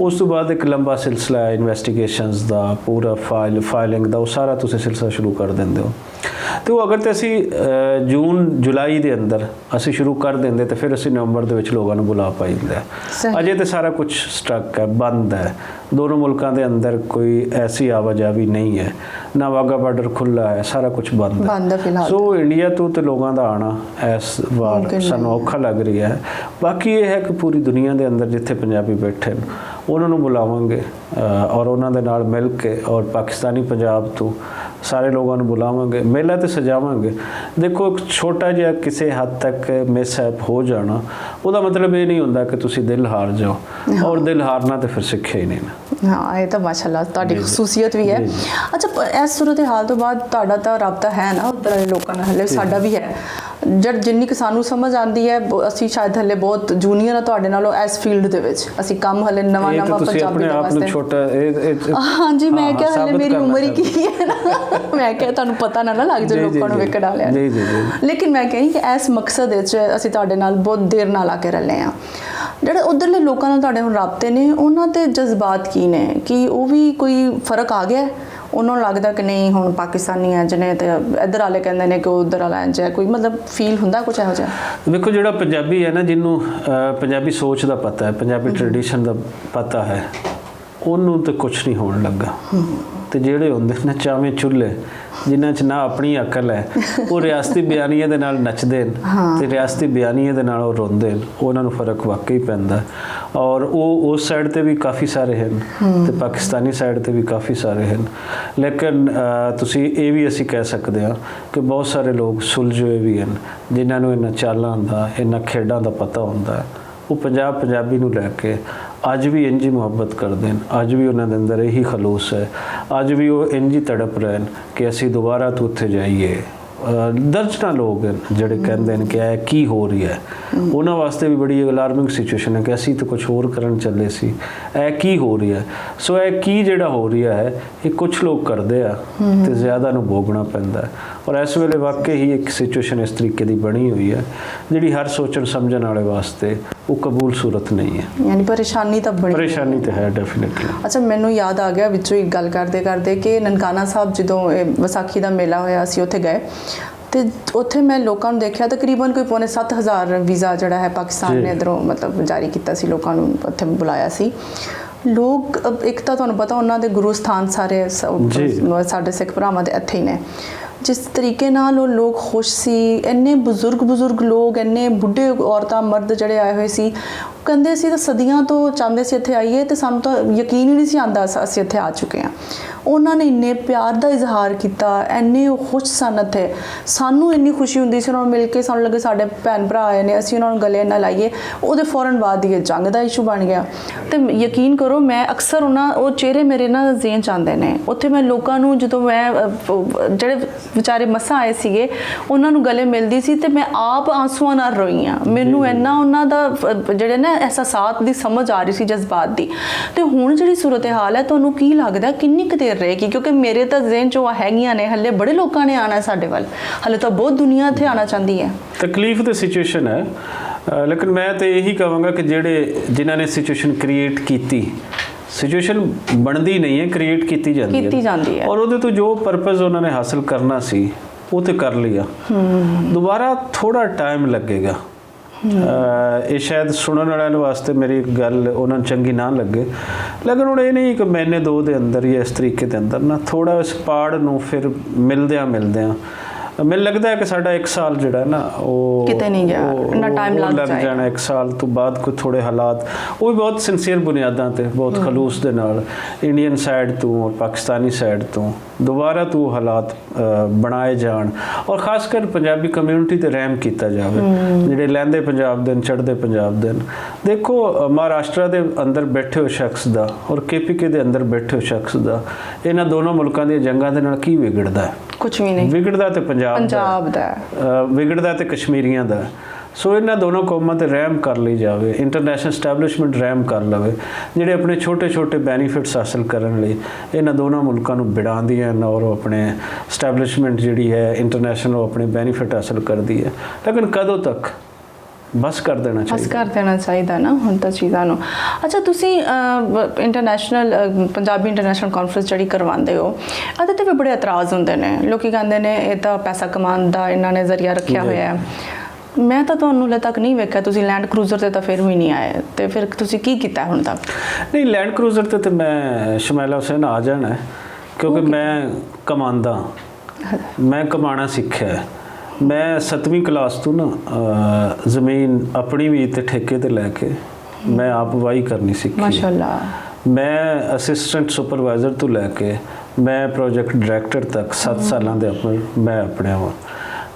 ਉਸ ਤੋਂ ਬਾਅਦ ਇੱਕ ਲੰਬਾ ਸਿਲਸਿਲਾ ਇਨਵੈਸਟੀਗੇਸ਼ਨਸ ਦਾ ਪੂਰਾ ਫਾਈਲ ਫਾਈਲਿੰਗ ਦਾ ਉਹ ਸਾਰਾ ਤੁਸੀਂ ਸਿਲਸਿਲਾ ਸ਼ੁਰੂ ਕਰ ਦਿੰਦੇ ਹੋ। ਤੇ ਉਹ ਅਗਰ ਤੇ ਅਸੀਂ ਜੂਨ ਜੁਲਾਈ ਦੇ ਅੰਦਰ ਅਸੀਂ ਸ਼ੁਰੂ ਕਰ ਦਿੰਦੇ ਤੇ ਫਿਰ ਅਸੀਂ ਨਵੰਬਰ ਦੇ ਵਿੱਚ ਲੋਕਾਂ ਨੂੰ ਬੁਲਾ ਪਾਈਦਾ। ਅਜੇ ਤੇ ਸਾਰਾ ਕੁਝ ਸਟਕ ਹੈ ਬੰਦ ਹੈ। ਦੋਨੋਂ ਮੁਲਕਾਂ ਦੇ ਅੰਦਰ ਕੋਈ ਐਸੀ ਆਵਾਜਾਈ ਨਹੀਂ ਹੈ। ਨਾ ਵਾਗਾ ਬਾਰਡਰ ਖੁੱਲਾ ਹੈ ਸਾਰਾ ਕੁਝ ਬੰਦ ਹੈ। ਬੰਦ ਹੈ ਫਿਲਹਾਲ। ਸੋ ਇੰਡੀਆ ਤੋਂ ਤੇ ਲੋਕਾਂ ਦਾ ਆਣਾ ਇਸ ਵਾਰ ਸਾਨੂੰ ਔਖਾ ਲੱਗ ਰਿਹਾ ਹੈ। ਬਾਕੀ ਇਹ ਹੈ ਕਿ ਪੂਰੀ ਦੁਨੀਆ ਦੇ ਅੰਦਰ ਜਿੱਥੇ ਪੰਜਾਬੀ ਬੈਠੇ ਨੇ ਉਹਨਾਂ ਨੂੰ ਬੁਲਾਵਾਂਗੇ ਔਰ ਉਹਨਾਂ ਦੇ ਨਾਲ ਮਿਲ ਕੇ ਔਰ ਪਾਕਿਸਤਾਨੀ ਪੰਜਾਬ ਤੋਂ ਸਾਰੇ ਲੋਕਾਂ ਨੂੰ ਬੁਲਾਵਾਂਗੇ ਮੇਲਾ ਤੇ ਸਜਾਵਾਂਗੇ। ਦੇਖੋ ਇੱਕ ਛੋਟਾ ਜਿਹਾ ਕਿਸੇ ਹੱਦ ਤੱਕ ਮਿਸਹੈਪ ਹੋ ਜਾਣਾ ਉਹਦਾ ਮਤਲਬ ਇਹ ਨਹੀਂ ਹੁੰਦਾ ਕਿ ਤੁਸੀਂ ਦਿਲ ਹਾਰ ਜਾਓ। ਔਰ ਦਿਲ ਹਾਰਨਾ ਤੇ ਫਿਰ ਸਿੱਖਿਆ ਹੀ ਨਹੀਂ ਨਾ। ਹਾਂ ਇਹ ਤਾਂ ਮਾਸ਼ਾਅੱਲਾ ਤੁਹਾਡੀ। ਖਸੂਸੀਅਤ ਵੀ ਹੈ। ਅੱਛਾ ਇਸ ਸੂਰਤ ਹਾਲ ਤੋਂ ਬਾਅਦ ਤੁਹਾਡਾ ਤਾਂ ਰਾਬਤਾ ਹੈ ਨਾ ਉੱਧਰ ਲੋਕਾਂ ਨਾਲ ਹਲੇ ਸਾਡਾ ਵੀ ਹੈ। ਜਦ ਜਿੰਨੀ ਕਿ ਸਾਨੂੰ ਸਮਝ ਆਉਂਦੀ ਹੈ ਅਸੀਂ ਸ਼ਾਇਦ ਹਲੇ ਬਹੁਤ ਜੂਨੀਅਰ ਆ ਤੁਹਾਡੇ ਨਾਲੋਂ ਇਸ ਫੀਲਡ ਦੇ ਵਿੱਚ ਅਸੀਂ ਕੰਮ ਹਲੇ ਨਵਾਂ ਨਵਾਂ ਤੁਸੀਂ ਪੰਜਾਬੀ ਆਪਣੇ ਦੇ ਆਪ ਨੂੰ ਵਾਸਤੇ ਛੋਟਾ ਇਹ ਹਾਂਜੀ ਮੈਂ ਕਿਹਾ ਹਲੇ ਮੇਰੀ ਉਮਰ ਹੀ। ਕੀ ਹੈ ਨਾ ਮੈਂ ਕਿਹਾ ਤੁਹਾਨੂੰ ਪਤਾ ਨਾ ਨਾ ਲੱਗ ਜਾ ਲੋਕਾਂ ਨੂੰ ਜੀ। ਵੇਖ ਡਾਲਿਆ ਜੀ, ਜੀ, ਜੀ। ਲੇਕਿਨ ਮੈਂ ਕਹੀ ਕਿ ਇਸ ਮਕਸਦ ਵਿੱਚ ਅਸੀਂ ਤੁਹਾਡੇ ਨਾਲ ਬਹੁਤ ਦੇਰ ਨਾਲ ਆ ਕੇ ਰਲੇ ਆ ਜਿਹੜੇ ਉਧਰਲੇ ਲੋਕਾਂ ਨਾਲ ਤੁਹਾਡੇ ਹੁਣ ਰਾਬਤੇ ਨੇ ਉਹਨਾਂ ਤੇ ਜਜ਼ਬਾਤ ਕੀ ਨੇ ਕਿ ਉਹ ਵੀ ਕੋਈ ਫ਼ਰਕ ਆ ਗਿਆ ਹੈ? ਉਹਨਾਂ ਨੂੰ ਲੱਗਦਾ ਕਿ ਨਹੀਂ ਹੁਣ ਪਾਕਿਸਤਾਨੀ ਇੰਜ ਨੇ ਤੇ ਇੱਧਰ ਵਾਲੇ ਕਹਿੰਦੇ ਨੇ ਕਿ ਉਧਰ ਵਾਲਾ ਇੰਜ ਹੈ। ਕੋਈ ਮਤਲਬ ਫੀਲ ਹੁੰਦਾ ਕੁਝ ਇਹੋ ਜਿਹਾ? ਵੇਖੋ ਜਿਹੜਾ ਪੰਜਾਬੀ ਹੈ ਨਾ ਜਿਹਨੂੰ ਪੰਜਾਬੀ ਸੋਚ ਦਾ ਪਤਾ ਹੈ ਪੰਜਾਬੀ ਟ੍ਰੈਡੀਸ਼ਨ ਦਾ ਪਤਾ ਹੈ ਉਹਨੂੰ ਤੇ ਕੁਝ ਨਹੀਂ ਹੋਣ ਲੱਗਾ। ਤੇ ਜਿਹੜੇ ਹੁੰਦੇ ਨੇ ਚਾਵੇਂ ਚੁੱਲ੍ਹੇ ਜਿਨ੍ਹਾਂ 'ਚ ਨਾ ਆਪਣੀ ਅਕਲ ਹੈ ਉਹ ਰਿਆਸਤੀ ਬਿਆਨੀਆਂ ਦੇ ਨਾਲ ਨੱਚਦੇ ਨੇ ਤੇ ਰਿਆਸਤੀ ਬਿਆਨੀਆਂ ਦੇ ਨਾਲ ਉਹ ਰੋਂਦੇ ਨੇ। ਉਹਨਾਂ ਨੂੰ ਫ਼ਰਕ ਵਾਕਈ ਪੈਂਦਾ ਔਰ ਉਹ ਉਸ ਸਾਈਡ ਤੇ ਵੀ ਕਾਫੀ ਸਾਰੇ ਹਨ ਤੇ ਪਾਕਿਸਤਾਨੀ ਸਾਈਡ ਤੇ ਵੀ ਕਾਫੀ ਸਾਰੇ ਹਨ। ਲੇਕਿਨ ਤੁਸੀਂ ਇਹ ਵੀ ਅਸੀਂ ਕਹਿ ਸਕਦੇ ਹਾਂ ਕਿ ਬਹੁਤ ਸਾਰੇ ਲੋਕ ਸੁਲਝੇ ਵੀ ਹਨ ਜਿਨ੍ਹਾਂ ਨੂੰ ਇਹਨਾਂ ਚਾਲਾਂ ਦਾ ਇਹਨਾਂ ਖੇਡਾਂ ਦਾ ਪਤਾ ਹੁੰਦਾ ਹੈ। ਉਹ ਪੰਜਾਬ ਪੰਜਾਬੀ ਨੂੰ ਲੈ ਕੇ ਅੱਜ ਵੀ ਇੰਜ ਹੀ ਮੁਹੱਬਤ ਕਰਦੇ ਨੇ ਅੱਜ ਵੀ ਉਹਨਾਂ ਦੇ ਅੰਦਰ ਇਹੀ ਖਲੂਸ ਹੈ। ਅੱਜ ਵੀ ਉਹ ਇੰਜ ਹੀ ਤੜਪ ਰਹੇ ਨੇ ਕਿ ਅਸੀਂ ਦੁਬਾਰਾ ਤੋਂ ਉੱਥੇ ਜਾਈਏ। ਅਹ ਦਰਜਨਾਂ ਲੋਕ ਜਿਹੜੇ ਕਹਿੰਦੇ ਨੇ ਕਿ ਇਹ ਕੀ ਹੋ ਰਿਹਾ ਹੈ। ਉਹਨਾਂ ਵਾਸਤੇ ਵੀ ਬੜੀ ਅਲਾਰਮਿੰਗ ਸਿਚੁਏਸ਼ਨ ਹੈ ਕਿ ਅਸੀਂ ਤਾਂ ਕੁਝ ਹੋਰ ਕਰਨ ਚੱਲੇ ਸੀ। ਇਹ ਕੀ ਹੋ ਰਿਹਾ ਹੈ? ਸੋ ਇਹ ਕੀ ਜਿਹੜਾ ਹੋ ਰਿਹਾ ਹੈ, ਇਹ ਕੁਝ ਲੋਕ ਕਰਦੇ ਆ ਤੇ ਜ਼ਿਆਦਾ ਨੂੰ ਭੋਗਣਾ ਪੈਂਦਾ ਔਰ ਇਸ ਵੇਲੇ ਵਾਕਈ ਹੀ ਇੱਕ ਸਿਚੁਏਸ਼ਨ ਇਸ ਤਰੀਕੇ ਦੀ ਬਣੀ ਹੋਈ ਹੈ ਜਿਹੜੀ ਹਰ ਸੋਚਣ ਸਮਝਣ ਵਾਲੇ ਵਾਸਤੇ ਉਹ ਕਬੂਲ ਸੂਰਤ ਨਹੀਂ ਹੈ। ਯਾਨੀ ਪਰੇਸ਼ਾਨੀ ਤਾਂ ਬੜੀ ਪਰੇਸ਼ਾਨੀ ਤਾਂ ਹੈ ਡੈਫੀਨਿਟਲੀ ਅੱਛਾ ਮੈਨੂੰ ਯਾਦ ਆ ਗਿਆ ਵਿੱਚੋਂ ਇੱਕ ਗੱਲ ਕਰਦੇ ਕਰਦੇ ਕਿ ਨਨਕਾਣਾ ਸਾਹਿਬ ਜਦੋਂ ਵਿਸਾਖੀ ਦਾ ਮੇਲਾ ਹੋਇਆ ਅਸੀਂ ਉੱਥੇ ਗਏ। ਤੇ ਉੱਥੇ ਮੈਂ ਲੋਕਾਂ ਨੂੰ ਦੇਖਿਆ ਤਕਰੀਬਨ ਕੋਈ ਪੌਣੇ 7000 ਵੀਜ਼ਾ ਜਿਹੜਾ ਹੈ ਪਾਕਿਸਤਾਨ। ਨੇ ਇਧਰੋਂ ਮਤਲਬ ਜਾਰੀ ਕੀਤਾ ਸੀ ਲੋਕਾਂ ਨੂੰ ਉੱਥੇ ਬੁਲਾਇਆ ਸੀ। ਲੋਕ ਇੱਕ ਤਾਂ ਤੁਹਾਨੂੰ ਪਤਾ ਉਹਨਾਂ ਦੇ ਗੁਰੂ ਸਥਾਨ ਸਾਰੇ। ਸਾਡੇ ਸਿੱਖ ਭਰਾਵਾਂ ਦੇ ਇੱਥੇ ਹੀ ਨੇ ਜਿਸ ਤਰੀਕੇ ਨਾਲ ਉਹ ਲੋਕ ਖੁਸ਼ ਸੀ ਇੰਨੇ ਬਜ਼ੁਰਗ ਬਜ਼ੁਰਗ ਲੋਕ ਇੰਨੇ ਬੁੱਢੇ ਔਰਤਾਂ ਮਰਦ ਜਿਹੜੇ ਆਏ ਹੋਏ ਸੀ ਕਹਿੰਦੇ ਸੀ ਤਾਂ ਸਦੀਆਂ ਤੋਂ ਚਾਹੁੰਦੇ ਸੀ ਇੱਥੇ ਆਈਏ ਤੇ ਸਾਨੂੰ ਤਾਂ ਯਕੀਨ ਹੀ ਨਹੀਂ ਸੀ ਅਸ- ਅਸੀਂ ਇੱਥੇ ਆ ਚੁੱਕੇ ਹਾਂ ਉਹਨਾਂ ਨੇ ਇੰਨੇ ਪਿਆਰ ਦਾ ਇਜ਼ਹਾਰ ਕੀਤਾ ਇੰਨੇ ਉਹ ਖੁਸ਼ ਸਨ ਇੱਥੇ। ਸਾਨੂੰ ਇੰਨੀ ਖੁਸ਼ੀ ਹੁੰਦੀ ਸੀ ਉਹਨਾਂ ਨੂੰ ਮਿਲ ਕੇ ਸਾਨੂੰ ਲੱਗੇ ਸਾਡੇ ਭੈਣ ਭਰਾ ਆਏ ਨੇ ਅਸੀਂ ਉਹਨਾਂ ਨੂੰ ਗਲੇ ਨਾਲ ਲਾਈਏ ਉਹਦੇ ਫੌਰਨ ਬਾਅਦ ਹੀ ਇਹ ਜੰਗ ਦਾ ਇਸ਼ੂ ਬਣ ਗਿਆ। ਤੇ ਯਕੀਨ ਕਰੋ ਮੈਂ ਅਕਸਰ ਉਹਨਾਂ ਉਹ ਚਿਹਰੇ ਮੇਰੇ ਨਾ ਜ਼ੇਨ ਚ ਆਉਂਦੇ ਨੇ। ਉੱਥੇ ਮੈਂ ਲੋਕਾਂ ਨੂੰ ਜਦੋਂ ਮੈਂ ਜਿਹੜੇ ਵਿਚਾਰੇ ਮਸਾਂ ਆਏ ਸੀਗੇ ਉਹਨਾਂ ਨੂੰ ਗਲੇ ਮਿਲਦੀ ਸੀ ਤੇ ਮੈਂ ਆਪ ਆਂਸੂਆਂ ਨਾਲ ਰੋਈ ਆ। ਮੈਨੂੰ ਇੰਨਾ ਉਹਨਾਂ ਦਾ ਜਿਹੜੇ ਨਾ ਅਹਿਸਾਸਾਤ ਦੀ ਸਮਝ ਆ ਰਹੀ ਸੀ ਜਜ਼ਬਾਤ ਦੀ। ਤੇ ਹੁਣ ਜਿਹੜੀ ਸੂਰਤ ਹਾਲ ਹੈ ਤੁਹਾਨੂੰ ਕੀ ਲੱਗਦਾ ਕਿੰਨੀ ਕੁ ਦੇਰ ਰਹੇਗੀ ਕਿਉਂਕਿ ਮੇਰੇ ਤਾਂ ਜ਼ਿਹਨ ਚ ਉਹ ਹੈਗੀਆਂ ਨੇ ਹੱਲੇ ਬੜੇ ਲੋਕਾਂ ਨੇ ਆਣਾ ਸਾਡੇ ਵੱਲ। ਹੱਲੇ ਤਾਂ ਬਹੁਤ ਦੁਨੀਆ ਇੱਥੇ ਆਣਾ ਚਾਹੁੰਦੀ ਹੈ। ਤਕਲੀਫ ਦੀ ਸਿਚੁਏਸ਼ਨ ਹੈ। ਲੇਕਿਨ ਮੈਂ ਤੇ ਇਹੀ ਕਹਾਂਗਾ ਕਿ ਜਿਹੜੇ ਜਿਨ੍ਹਾਂ ਨੇ ਸਿਚੁਏਸ਼ਨ ਕ੍ਰੀਏਟ ਕੀਤੀ ਸਿਚੁਏਸ਼ਨ ਬਣਦੀ ਨਹੀਂ ਹੈ ਕ੍ਰੀਏਟ ਕੀਤੀ ਜਾਂਦੀ ਹੈ। ਕੀਤੀ ਜਾਂਦੀ ਹੈ। ਔਰ ਉਹਦੇ ਤੋਂ ਜੋ ਪਰਪਸ ਉਹਨਾਂ ਨੇ ਹਾਸਲ ਕਰਨਾ ਸੀ ਉਹ ਤੇ ਕਰ ਲਿਆ। ਦੁਬਾਰਾ ਥੋੜਾ ਟਾਈਮ ਲੱਗੇਗਾ। ਇਹ ਸ਼ਾਇਦ ਸੁਣਨ ਵਾਲਿਆਂ ਵਾਸਤੇ ਮੇਰੀ ਗੱਲ ਉਹਨਾਂ ਨੂੰ ਚੰਗੀ ਨਾ ਲੱਗੇ। ਲੇਕਿਨ ਹੁਣ ਇਹ ਨਹੀਂ ਕਿ ਮਹੀਨੇ ਦੋ ਦੇ ਅੰਦਰ ਹੀ ਇਸ ਤਰੀਕੇ ਦੇ ਅੰਦਰ ਨਾ ਥੋੜਾ ਇਸ ਪਾੜ ਨੂੰ ਫਿਰ ਮਿਲਦਿਆਂ ਮਿਲਦਿਆਂ ਮੈਨੂੰ ਲੱਗਦਾ ਹੈ ਕਿ ਸਾਡਾ 1 ਸਾਲ ਜਿਹੜਾ ਹੈ ਨਾ ਉਹ ਕਿਤੇ ਨਹੀਂ ਗਿਆ, time ਉਹ ਲੱਗ ਜਾਣਾ ਜਾਏਗਾ। ਇੱਕ ਸਾਲ ਤੋਂ ਬਾਅਦ ਕੋਈ ਥੋੜੇ ਹਾਲਾਤ। ਉਹ ਵੀ ਬਹੁਤ ਸਿੰਸੀਅਰ ਬੁਨਿਆਦਾਂ ਤੇ ਬਹੁਤ ਖਲੂਸ ਦੇ ਨਾਲ। ਇੰਡੀਅਨ ਸਾਈਡ ਤੋਂ ਔਰ ਪਾਕਿਸਤਾਨੀ ਸਾਈਡ ਤੋਂ। ਦੁਬਾਰਾ ਤੋਂ ਹਾਲਾਤ ਬਣਾਏ ਜਾਣ। ਔਰ ਖਾਸ ਕਰ ਪੰਜਾਬੀ ਕਮਿਊਨਿਟੀ ਤੇ ਰਹਿਮ ਕੀਤਾ ਜਾਵੇ। ਜਿਹੜੇ ਲਹਿੰਦੇ ਪੰਜਾਬ ਦੇ ਨੇ ਚੜ੍ਹਦੇ ਪੰਜਾਬ ਦੇ ਦੇਖੋ ਮਹਾਰਾਸ਼ਟਰ ਦੇ ਅੰਦਰ ਬੈਠੇ ਹੋ ਸ਼ਖਸ ਦਾ ਔਰ ਕੇਪੀਕੇ ਦੇ ਅੰਦਰ ਬੈਠੇ ਹੋ ਸ਼ਖਸ ਦਾ ਇਹਨਾਂ ਦੋਨੋਂ ਮੁਲਕਾਂ ਦੀਆਂ ਜੰਗਾਂ ਦੇ ਨਾਲ ਕੀ ਵਿਗੜਦਾ ਹੈ? ਕੁਝ ਵੀ ਨਹੀਂ। ਵਿਗੜਦਾ ਤੇ ਪੰਜਾਬ ਦਾ। ਪੰਜਾਬ ਦਾ ਵਿਗੜਦਾ ਤੇ ਕਸ਼ਮੀਰੀਆਂ ਦਾ। ਸੋ ਇਹਨਾਂ ਦੋਨੋਂ ਕੌਮਾਂ ਤੇ ਰਹਿਮ ਕਰ ਲਈ ਜਾਵੇ ਇੰਟਰਨੈਸ਼ਨਲ ਸਟੈਬਲਿਸ਼ਮੈਂਟ ਰਹਿਮ ਕਰ ਲਵੇ ਜਿਹੜੇ ਆਪਣੇ ਛੋਟੇ-ਛੋਟੇ ਬੈਨੀਫਿਟਸ ਹਾਸਲ ਕਰਨ ਲਈ ਇਹਨਾਂ ਦੋਨੋਂ ਮੁਲਕਾਂ ਨੂੰ ਬਿੜਾਉਂਦੀਆਂ ਹਨ ਔਰ ਆਪਣੇ ਸਟੈਬਲਿਸ਼ਮੈਂਟ ਜਿਹੜੀ ਹੈ ਇੰਟਰਨੈਸ਼ਨਲ ਆਪਣੇ ਬੈਨੀਫਿਟ ਹਾਸਲ ਕਰਦੀ ਹੈ। ਲੇਕਿਨ ਕਦੋਂ ਤੱਕ? ਬਸ ਕਰ ਦੇਣਾ ਬਸ ਚਾਹੀਦਾ। ਕਰ ਦੇਣਾ ਚਾਹੀਦਾ ਨਾ ਹੁਣ ਤਾਂ ਚੀਜ਼ਾਂ ਨੂੰ। ਅੱਛਾ ਤੁਸੀਂ ਇੰਟਰਨੈਸ਼ਨਲ ਪੰਜਾਬੀ ਇੰਟਰਨੈਸ਼ਨਲ ਕਾਨਫਰੰਸ ਜਿਹੜੀ ਕਰਵਾਉਂਦੇ ਹੋ ਇਹਦੇ ਤੇ ਵੀ ਬੜੇ ਇਤਰਾਜ਼ ਹੁੰਦੇ ਨੇ। ਲੋਕੀ ਕਹਿੰਦੇ ਨੇ ਇਹ ਤਾਂ ਪੈਸਾ ਕਮਾਉਣ ਦਾ ਇਹਨਾਂ ਨੇ ਜ਼ਰੀਆ ਰੱਖਿਆ। ਹੋਇਆ ਹੈ। ਮੈਂ ਤਾਂ ਤੁਹਾਨੂੰ ਹਲੇ ਤੱਕ ਨਹੀਂ ਵੇਖਿਆ। ਤੁਸੀਂ ਲੈਂਡ ਕਰੂਜ਼ਰ ਤੇ ਤਾਂ ਫਿਰ ਵੀ ਨਹੀਂ ਆਏ। ਤੇ ਫਿਰ ਤੁਸੀਂ ਕੀ ਕੀਤਾ ਹੁਣ ਤੱਕ? ਨਹੀਂ ਲੈਂਡ ਕਰੂਜ਼ਰ ਤੇ ਤੇ ਮੈਂ ਸ਼ਮੈਲਾ ਹੁਸੈਨ ਆ ਜਾਣਾ ਕਿਉਂਕਿ ਮੈਂ ਕਮਾਂਦਾ। ਮੈਂ ਕਮਾਣਾ ਸਿੱਖਿਆ। ਮੈਂ 7ਵੀਂ ਕਲਾਸ ਤੋਂ ਨਾ ਜ਼ਮੀਨ ਆਪਣੀ ਵੀ ਤੇ ਠੇਕੇ ਤੇ ਲੈ ਕੇ ਮੈਂ ਆਪ ਵਾਹੀ ਕਰਨੀ ਸਿੱਖੀ। ਮਾਸ਼ਾਅੱਲਾ। ਮੈਂ ਅਸਿਸਟੈਂਟ ਸੁਪਰਵਾਈਜ਼ਰ ਤੋਂ ਲੈ ਕੇ ਮੈਂ ਪ੍ਰੋਜੈਕਟ ਡਾਇਰੈਕਟਰ ਤੱਕ 7 ਸਾਲਾਂ ਦੇ ਆਪਣੇ ਮੈਂ ਆਪਣੇ ਹਾਂ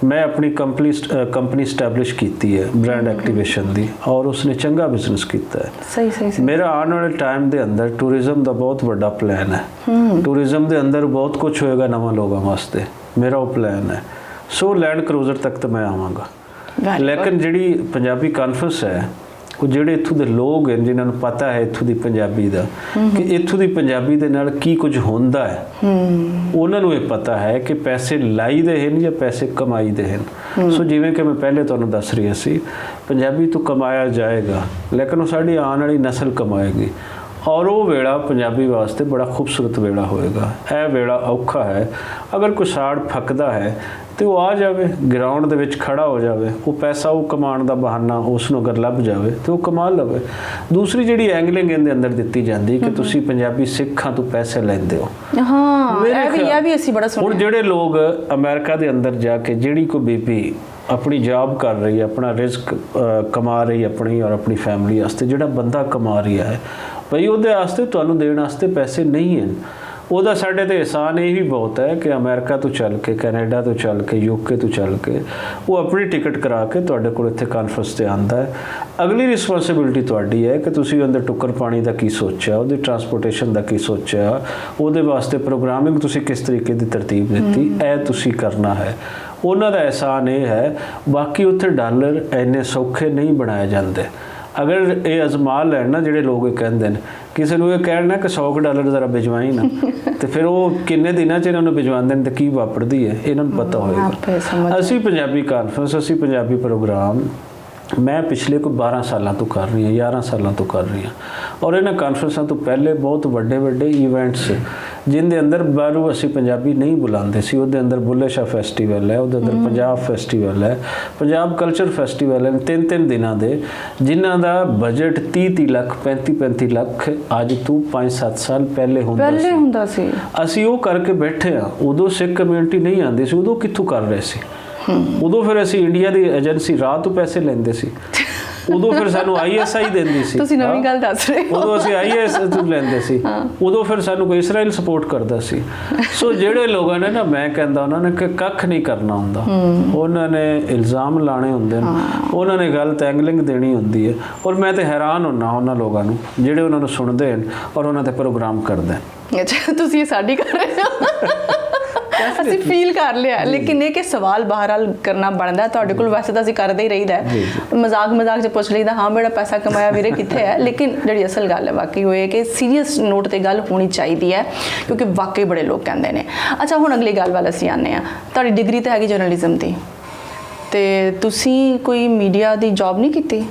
ਮੈਂ ਆਪਣੀ ਕੰਪਨੀ ਕੰਪਨੀ ਸਟੈਬਲਿਸ਼ ਕੀਤੀ ਹੈ ਬ੍ਰਾਂਡ ਐਕਟੀਵੇਸ਼ਨ ਦੀ ਔਰ ਉਸਨੇ ਚੰਗਾ ਬਿਜ਼ਨਸ ਕੀਤਾ ਹੈ। ਸਹੀ ਸਹੀ ਸਹੀ। ਮੇਰਾ ਆਉਣ ਵਾਲੇ ਟਾਈਮ ਦੇ ਅੰਦਰ ਟੂਰਿਜ਼ਮ ਦਾ ਬਹੁਤ ਵੱਡਾ ਪਲਾਨ ਹੈ। ਟੂਰਿਜ਼ਮ ਦੇ ਅੰਦਰ ਬਹੁਤ ਕੁਝ ਹੋਏਗਾ ਨਵਾਂ ਲੋਕਾਂ ਵਾਸਤੇ। ਮੇਰਾ ਉਹ ਪਲਾਨ ਹੈ। ਸੋ ਲੈਂਡ ਕਰੂਜ਼ਰ ਤੱਕ ਤਾਂ ਮੈਂ ਆਵਾਂਗਾ. ਲੇਕਿਨ ਜਿਹੜੀ ਪੰਜਾਬੀ ਕਾਨਫਰੰਸ ਹੈ ਉਹ ਜਿਹੜੇ ਇੱਥੋਂ ਦੇ ਲੋਕ ਹਨ ਜਿਨ੍ਹਾਂ ਨੂੰ ਪਤਾ ਹੈ ਇੱਥੋਂ ਦੀ ਪੰਜਾਬੀ ਦਾ ਕਿ ਇੱਥੋਂ ਦੀ ਪੰਜਾਬੀ ਦੇ ਨਾਲ ਕੀ ਕੁਝ ਹੁੰਦਾ ਹੈ। ਉਹਨਾਂ ਨੂੰ ਇਹ ਪਤਾ ਹੈ ਕਿ ਪੈਸੇ ਲਾਈਦੇ ਹਨ ਜਾਂ ਪੈਸੇ ਕਮਾਈਦੇ ਹਨ। ਸੋ ਜਿਵੇਂ ਕਿ ਮੈਂ ਪਹਿਲੇ ਤੁਹਾਨੂੰ ਦੱਸ ਰਿਹਾ ਸੀ ਪੰਜਾਬੀ ਤੋਂ ਕਮਾਇਆ ਜਾਏਗਾ ਲੇਕਿਨ ਉਹ ਸਾਡੀ ਆਉਣ ਵਾਲੀ ਨਸਲ ਕਮਾਏਗੀ। ਔਰ ਉਹ ਵੇਲਾ ਪੰਜਾਬੀ ਵਾਸਤੇ ਬੜਾ ਖੂਬਸੂਰਤ ਵੇਲਾ ਹੋਏਗਾ। ਇਹ ਵੇਲਾ ਔਖਾ ਹੈ। ਅਗਰ ਕੋਈ ਸਾੜ ਫੱਕਦਾ ਹੈ ਤੇ ਉਹ ਆ ਜਾਵੇ ਗਰਾਊਂਡ ਦੇ ਵਿੱਚ ਖੜਾ ਹੋ ਜਾਵੇ ਉਹ ਪੈਸਾ ਉਹ ਕਮਾਉਣ ਦਾ ਬਹਾਨਾ ਉਸ ਨੂੰ ਅਗਰ ਲੱਭ ਜਾਵੇ ਤੇ ਉਹ ਕਮਾ ਲਵੇ। ਦੂਸਰੀ ਜਿਹੜੀ ਐਂਗਲਿੰਗ ਇਹਦੇ ਅੰਦਰ ਦਿੱਤੀ ਜਾਂਦੀ ਕਿ ਤੁਸੀਂ ਪੰਜਾਬੀ ਸਿੱਖਾਂ ਤੋਂ ਪੈਸੇ ਲੈਂਦੇ ਹੋ। ਹਾਂ ਇਹ ਵੀ ਇਹ ਵੀ ਅਸੀਂ ਬੜਾ ਹੁਣ ਸੁਣਿਆ ਜਿਹੜੇ ਲੋਕ ਅਮਰੀਕਾ ਦੇ ਅੰਦਰ ਜਾ ਕੇ ਜਿਹੜੀ ਕੋ ਬੀਬੀ ਆਪਣੀ ਜੌਬ ਕਰ ਰਹੀ ਹੈ ਆਪਣਾ ਰਿਸਕ ਕਮਾ ਰਹੀ ਹੈ ਆਪਣੀ ਔਰ ਆਪਣੀ ਫੈਮਿਲੀ ਵਾਸਤੇ ਜਿਹੜਾ ਬੰਦਾ ਕਮਾ ਰਿਹਾ ਹੈ ਭਈ ਉਹਦੇ ਵਾਸਤੇ ਤੁਹਾਨੂੰ ਦੇਣ ਵਾਸਤੇ ਪੈਸੇ ਨਹੀਂ ਹਨ ਉਹਦਾ ਸਾਡੇ ਤੇ ਇਹਸਾਨ ਇਹ ਵੀ ਬਹੁਤ ਹੈ ਕਿ ਅਮਰੀਕਾ ਤੋਂ ਚੱਲ ਕੇ ਕੈਨੇਡਾ ਤੋਂ ਚੱਲ ਕੇ ਯੂਕੇ ਤੋਂ ਚੱਲ ਕੇ ਉਹ ਆਪਣੀ ਟਿਕਟ ਕਰਾ ਕੇ ਤੁਹਾਡੇ ਕੋਲ ਇੱਥੇ ਕਾਨਫਰੰਸ ਤੇ ਆਂਦਾ ਹੈ। ਅਗਲੀ ਰਿਸਪੌਂਸਿਬਿਲਟੀ ਤੁਹਾਡੀ ਹੈ ਕਿ ਤੁਸੀਂ ਉਹਦੇ ਟੁੱਕਰ ਪਾਣੀ ਦਾ ਕੀ ਸੋਚਿਆ ਉਹਦੀ ਟਰਾਂਸਪੋਰਟੇਸ਼ਨ ਦਾ ਕੀ ਸੋਚਿਆ ਉਹਦੇ ਵਾਸਤੇ ਪ੍ਰੋਗਰਾਮਿੰਗ ਤੁਸੀਂ ਕਿਸ ਤਰੀਕੇ ਦੀ ਤਰਤੀਬ ਦਿੱਤੀ ਇਹ ਤੁਸੀਂ ਕਰਨਾ ਹੈ। ਉਹਨਾਂ ਦਾ ਅਹਿਸਾਨ ਇਹ ਹੈ ਬਾਕੀ ਉੱਥੇ ਡਾਲਰ ਇੰਨੇ ਸੌਖੇ ਨਹੀਂ ਬਣਾਏ ਜਾਂਦੇ। ਅਗਰ ਇਹ ਅਜ਼ਮਾ ਲੈਣ ਨਾ ਜਿਹੜੇ ਲੋਕ ਇਹ ਕਹਿੰਦੇ ਨੇ ਕਿਸੇ ਨੂੰ ਇਹ ਕਹਿਣਾ ਕਿ 100 ਕੁ ਡਾਲਰ ਜ਼ਰਾ ਭਿਜਵਾਈ ਨਾ ਤੇ ਫਿਰ ਉਹ ਕਿੰਨੇ ਦਿਨਾਂ ਚ ਇਹਨਾਂ ਨੂੰ ਭਿਜਵਾਉਂਦੇ ਨੇ ਤੇ ਕੀ ਵਾਪਰਦੀ ਹੈ ਇਹਨਾਂ ਨੂੰ ਪਤਾ ਹੋਏਗਾ। ਅਸੀਂ ਪੰਜਾਬੀ ਕਾਨਫਰੰਸ ਅਸੀਂ ਪੰਜਾਬੀ ਪ੍ਰੋਗਰਾਮ ਮੈਂ ਪਿਛਲੇ ਕੋਈ 12 ਸਾਲਾਂ ਤੋਂ ਕਰ ਰਹੀ ਹਾਂ 11 ਸਾਲਾਂ ਤੋਂ ਕਰ ਰਹੀ ਹਾਂ। ਔਰ ਇਹਨਾਂ ਕਾਨਫਰੰਸਾਂ ਤੋਂ ਪਹਿਲੇ ਬਹੁਤ ਵੱਡੇ ਵੱਡੇ ਇਵੈਂਟਸ ਜਿੰਦੇ ਅੰਦਰ ਬਾਹਰੋਂ ਅਸੀਂ ਪੰਜਾਬੀ ਨਹੀਂ ਬੁਲਾਉਂਦੇ ਸੀ ਉਹਦੇ ਅੰਦਰ ਬੁੱਲੇ ਸ਼ਾਹ ਫੈਸਟੀਵਲ ਹੈ ਉਹਦੇ ਅੰਦਰ ਪੰਜਾਬ ਫੈਸਟੀਵਲ ਹੈ ਪੰਜਾਬ ਕਲਚਰ ਫੈਸਟੀਵਲ ਹੈ ਤਿੰਨ ਤਿੰਨ ਦਿਨਾਂ ਦੇ ਜਿਨ੍ਹਾਂ ਦਾ ਬਜਟ 30 30 ਲੱਖ 35 35 ਲੱਖ ਅੱਜ ਤੋਂ 5-7 ਸਾਲ ਪਹਿਲੇ ਹੁੰਦਾ ਪਹਿਲੇ ਸੀ। ਹੁੰਦਾ ਸੀ। ਅਸੀਂ ਉਹ ਕਰਕੇ ਬੈਠੇ ਆ ਉਦੋਂ ਸਿੱਖ ਕਮਿਊਨਿਟੀ ਨਹੀਂ ਆਉਂਦੀ ਸੀ ਉਦੋਂ ਕਿੱਥੋਂ ਕਰ ਰਹੇ ਸੀ? ਉਦੋਂ ਫਿਰ ਅਸੀਂ ਇੰਡੀਆ ਦੀ ਏਜੰਸੀ ਰਾਹ ਤੋਂ ਪੈਸੇ ਲੈਂਦੇ ਸੀ। ਉਦੋਂ ਫਿਰ ਸਾਨੂੰ ਆਈਐਸਆਈ ਦਿੰਦੀ ਸੀ। ਤੁਸੀਂ ਨਵੀਂ। ਗੱਲ ਦੱਸ ਰਹੇ ਹੋ। ਉਦੋਂ ਅਸੀਂ ਆਈਐਸ ਤੋਂ ਲੈਂਦੇ ਸੀ। ਉਦੋਂ ਫਿਰ ਸਾਨੂੰ ਕੋਈ ਇਸਰਾਈਲ ਸਪੋਰਟ ਕਰਦਾ ਸੀ। ਸੋ ਜਿਹੜੇ ਲੋਕਾਂ ਨੇ ਨਾ ਮੈਂ ਕਹਿੰਦਾ ਉਹਨਾਂ ਨੇ ਕਿ ਕੱਖ ਨਹੀਂ ਕਰਨਾ ਹੁੰਦਾ। ਉਹਨਾਂ ਨੇ ਇਲਜ਼ਾਮ ਲਾਣੇ ਹੁੰਦੇ ਨੇ। ਉਹਨਾਂ ਨੇ ਗਲਤ ਐਂਗਲਿੰਗ ਦੇਣੀ ਹੁੰਦੀ ਹੈ। ਔਰ ਮੈਂ ਤੇ ਹੈਰਾਨ ਹੁੰਨਾ ਉਹਨਾਂ ਲੋਕਾਂ ਨੂੰ ਜਿਹੜੇ ਉਹਨਾਂ ਨੂੰ ਸੁਣਦੇ ਨੇ ਔਰ ਉਹਨਾਂ ਤੇ ਪ੍ਰੋਗਰਾਮ ਕਰਦੇ ਨੇ। ਅੱਛਾ ਤੁਸੀਂ ਇਹ ਸਾਡੀ ਕਰ ਰਹੇ ਹੋ। ਅਸੀਂ ਫੀਲ ਕਰ ਲਿਆ। ਲੇਕਿਨ ਇਹ ਕਿ ਸਵਾਲ ਬਹਰਾਲ ਕਰਨਾ ਬਣਦਾ ਤੁਹਾਡੇ ਕੋਲ ਵੈਸੇ ਤਾਂ ਅਸੀਂ ਕਰਦੇ ਹੀ ਰਹੀਦਾ। ਮਜ਼ਾਕ ਮਜ਼ਾਕ 'ਚ ਪੁੱਛ ਲਈਦਾ ਹਾਂ ਬੜਾ ਪੈਸਾ ਕਮਾਇਆ ਵੀਰੇ ਕਿੱਥੇ ਹੈ? ਲੇਕਿਨ ਜਿਹੜੀ ਅਸਲ ਗੱਲ ਹੈ ਵਾਕਈ ਇਹ ਕਿ ਸੀਰੀਅਸ ਨੋਟ ਤੇ ਗੱਲ ਹੋਣੀ ਚਾਹੀਦੀ ਹੈ ਕਿਉਂਕਿ ਵਾਕਈ ਬੜੇ ਲੋਕ ਕਹਿੰਦੇ ਨੇ। ਅੱਛਾ ਹੁਣ ਅਗਲੀ ਗੱਲ ਵੱਲ ਅਸੀਂ ਆਨੇ ਆ ਤੁਹਾਡੀ ਡਿਗਰੀ ਤਾਂ ਹੈਗੀ ਜਰਨਲਿਜ਼ਮ ਦੀ। ਤੇ ਤੁਸੀਂ ਕੋਈ ਮੀਡੀਆ ਦੀ ਜੌਬ ਨਹੀਂ ਕੀਤੀ?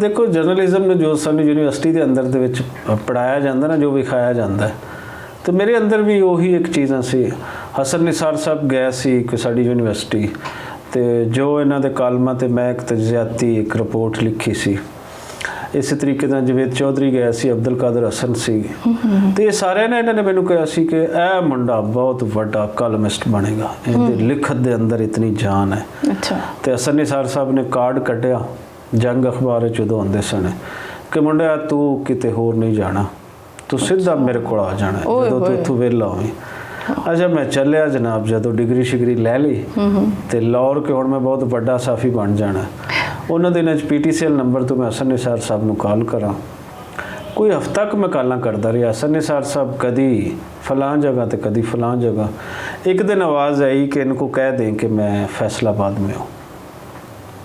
ਦੇਖੋ ਜਰਨਲਿਜ਼ਮ ਨੂੰ ਜੋ ਸਾਨੂੰ ਯੂਨੀਵਰਸਿਟੀ ਦੇ ਅੰਦਰ ਦੇ ਵਿੱਚ ਪੜਾਇਆ ਜਾਂਦਾ ਨਾ ਜੋ ਵਿਖਾਇਆ ਜਾਂਦਾ ਤੇ ਮੇਰੇ ਅੰਦਰ ਵੀ ਉਹੀ ਇੱਕ ਚੀਜ਼ਾਂ ਸੀ ਹਸਨ ਨਿਸਾਰ ਸਾਹਿਬ ਗਏ ਸੀ ਇੱਕ ਸਾਡੀ ਯੂਨੀਵਰਸਿਟੀ ਤੇ ਜੋ ਇਹਨਾਂ ਦੇ ਕਾਲਮਾਂ ਤੇ ਮੈਂ ਇੱਕ ਤਜਜ਼ਿਆਤੀ ਇੱਕ ਰਿਪੋਰਟ ਲਿਖੀ ਸੀ। ਇਸੇ ਤਰੀਕੇ ਨਾਲ ਜਵੇਦ ਚੌਧਰੀ ਗਿਆ ਸੀ ਅਬਦੁਲ ਕਾਦਰ ਹਸਨ ਸੀ। ਤੇ ਇਹ ਸਾਰਿਆਂ ਨੇ ਇਹਨਾਂ ਨੇ ਮੈਨੂੰ ਕਿਹਾ ਸੀ ਕਿ ਇਹ ਮੁੰਡਾ ਬਹੁਤ ਵੱਡਾ ਕਾਲਮਿਸਟ ਬਣੇਗਾ। ਇਹਦੀ ਲਿਖਤ ਦੇ ਅੰਦਰ ਇਤਨੀ ਜਾਨ ਹੈ। ਅੱਛਾ। ਤੇ ਹਸਨ ਨਿਸਾਰ ਸਾਹਿਬ ਨੇ ਕਾਰਡ ਕੱਢਿਆ ਜੰਗ ਅਖਬਾਰ ਵਿੱਚ ਉਦੋਂ ਆਉਂਦੇ ਸਨ ਕਿ ਮੁੰਡਿਆ ਤੂੰ ਕਿਤੇ ਹੋਰ ਨਹੀਂ ਜਾਣਾ। ਤੂੰ ਸਿੱਧਾ ਮੇਰੇ ਕੋਲ ਆ ਜਾਣਾ ਜਦੋਂ ਤੂੰ। ਇੱਥੋਂ ਵਿਹਲਾ ਹੋਵੇਂ। ਅੱਛਾ ਮੈਂ ਚੱਲਿਆ ਜਨਾਬ ਜਦੋਂ ਡਿਗਰੀ ਸ਼ਿਗਰੀ ਲੈ ਲਈ ਤੇ ਲਾਹੌਰ ਕੇ ਹੁਣ ਮੈਂ ਬਹੁਤ ਵੱਡਾ ਸਾਫੀ ਬਣ ਜਾਣਾ। ਉਹਨਾਂ ਦਿਨਾਂ 'ਚ ਪੀਟੀਸੀਐਲ ਨੰਬਰ ਤੋਂ ਮੈਂ ਹਸਨ ਨਿਸਾਰ ਸਾਹਿਬ ਨੂੰ ਕਾਲ ਕਰਾਂ। ਕੋਈ ਹਫਤਾ ਕ ਮੈਂ ਕਾਲਾਂ ਕਰਦਾ ਰਿਹਾ ਅਸਨ ਨਿਸਾਰ ਸਾਹਿਬ ਕਦੀ ਫਲਾਂ ਜਗ੍ਹਾ ਤੇ ਕਦੀ ਫਲਾਂ ਜਗ੍ਹਾ। ਇੱਕ ਦਿਨ ਆਵਾਜ਼ ਆਈ ਕਿ ਇਹਨੂੰ ਕਹਿ ਦੇ ਕਿ ਮੈਂ ਫੈਸਲਾਬਾਦ ਮੈਂ ਹਾਂ।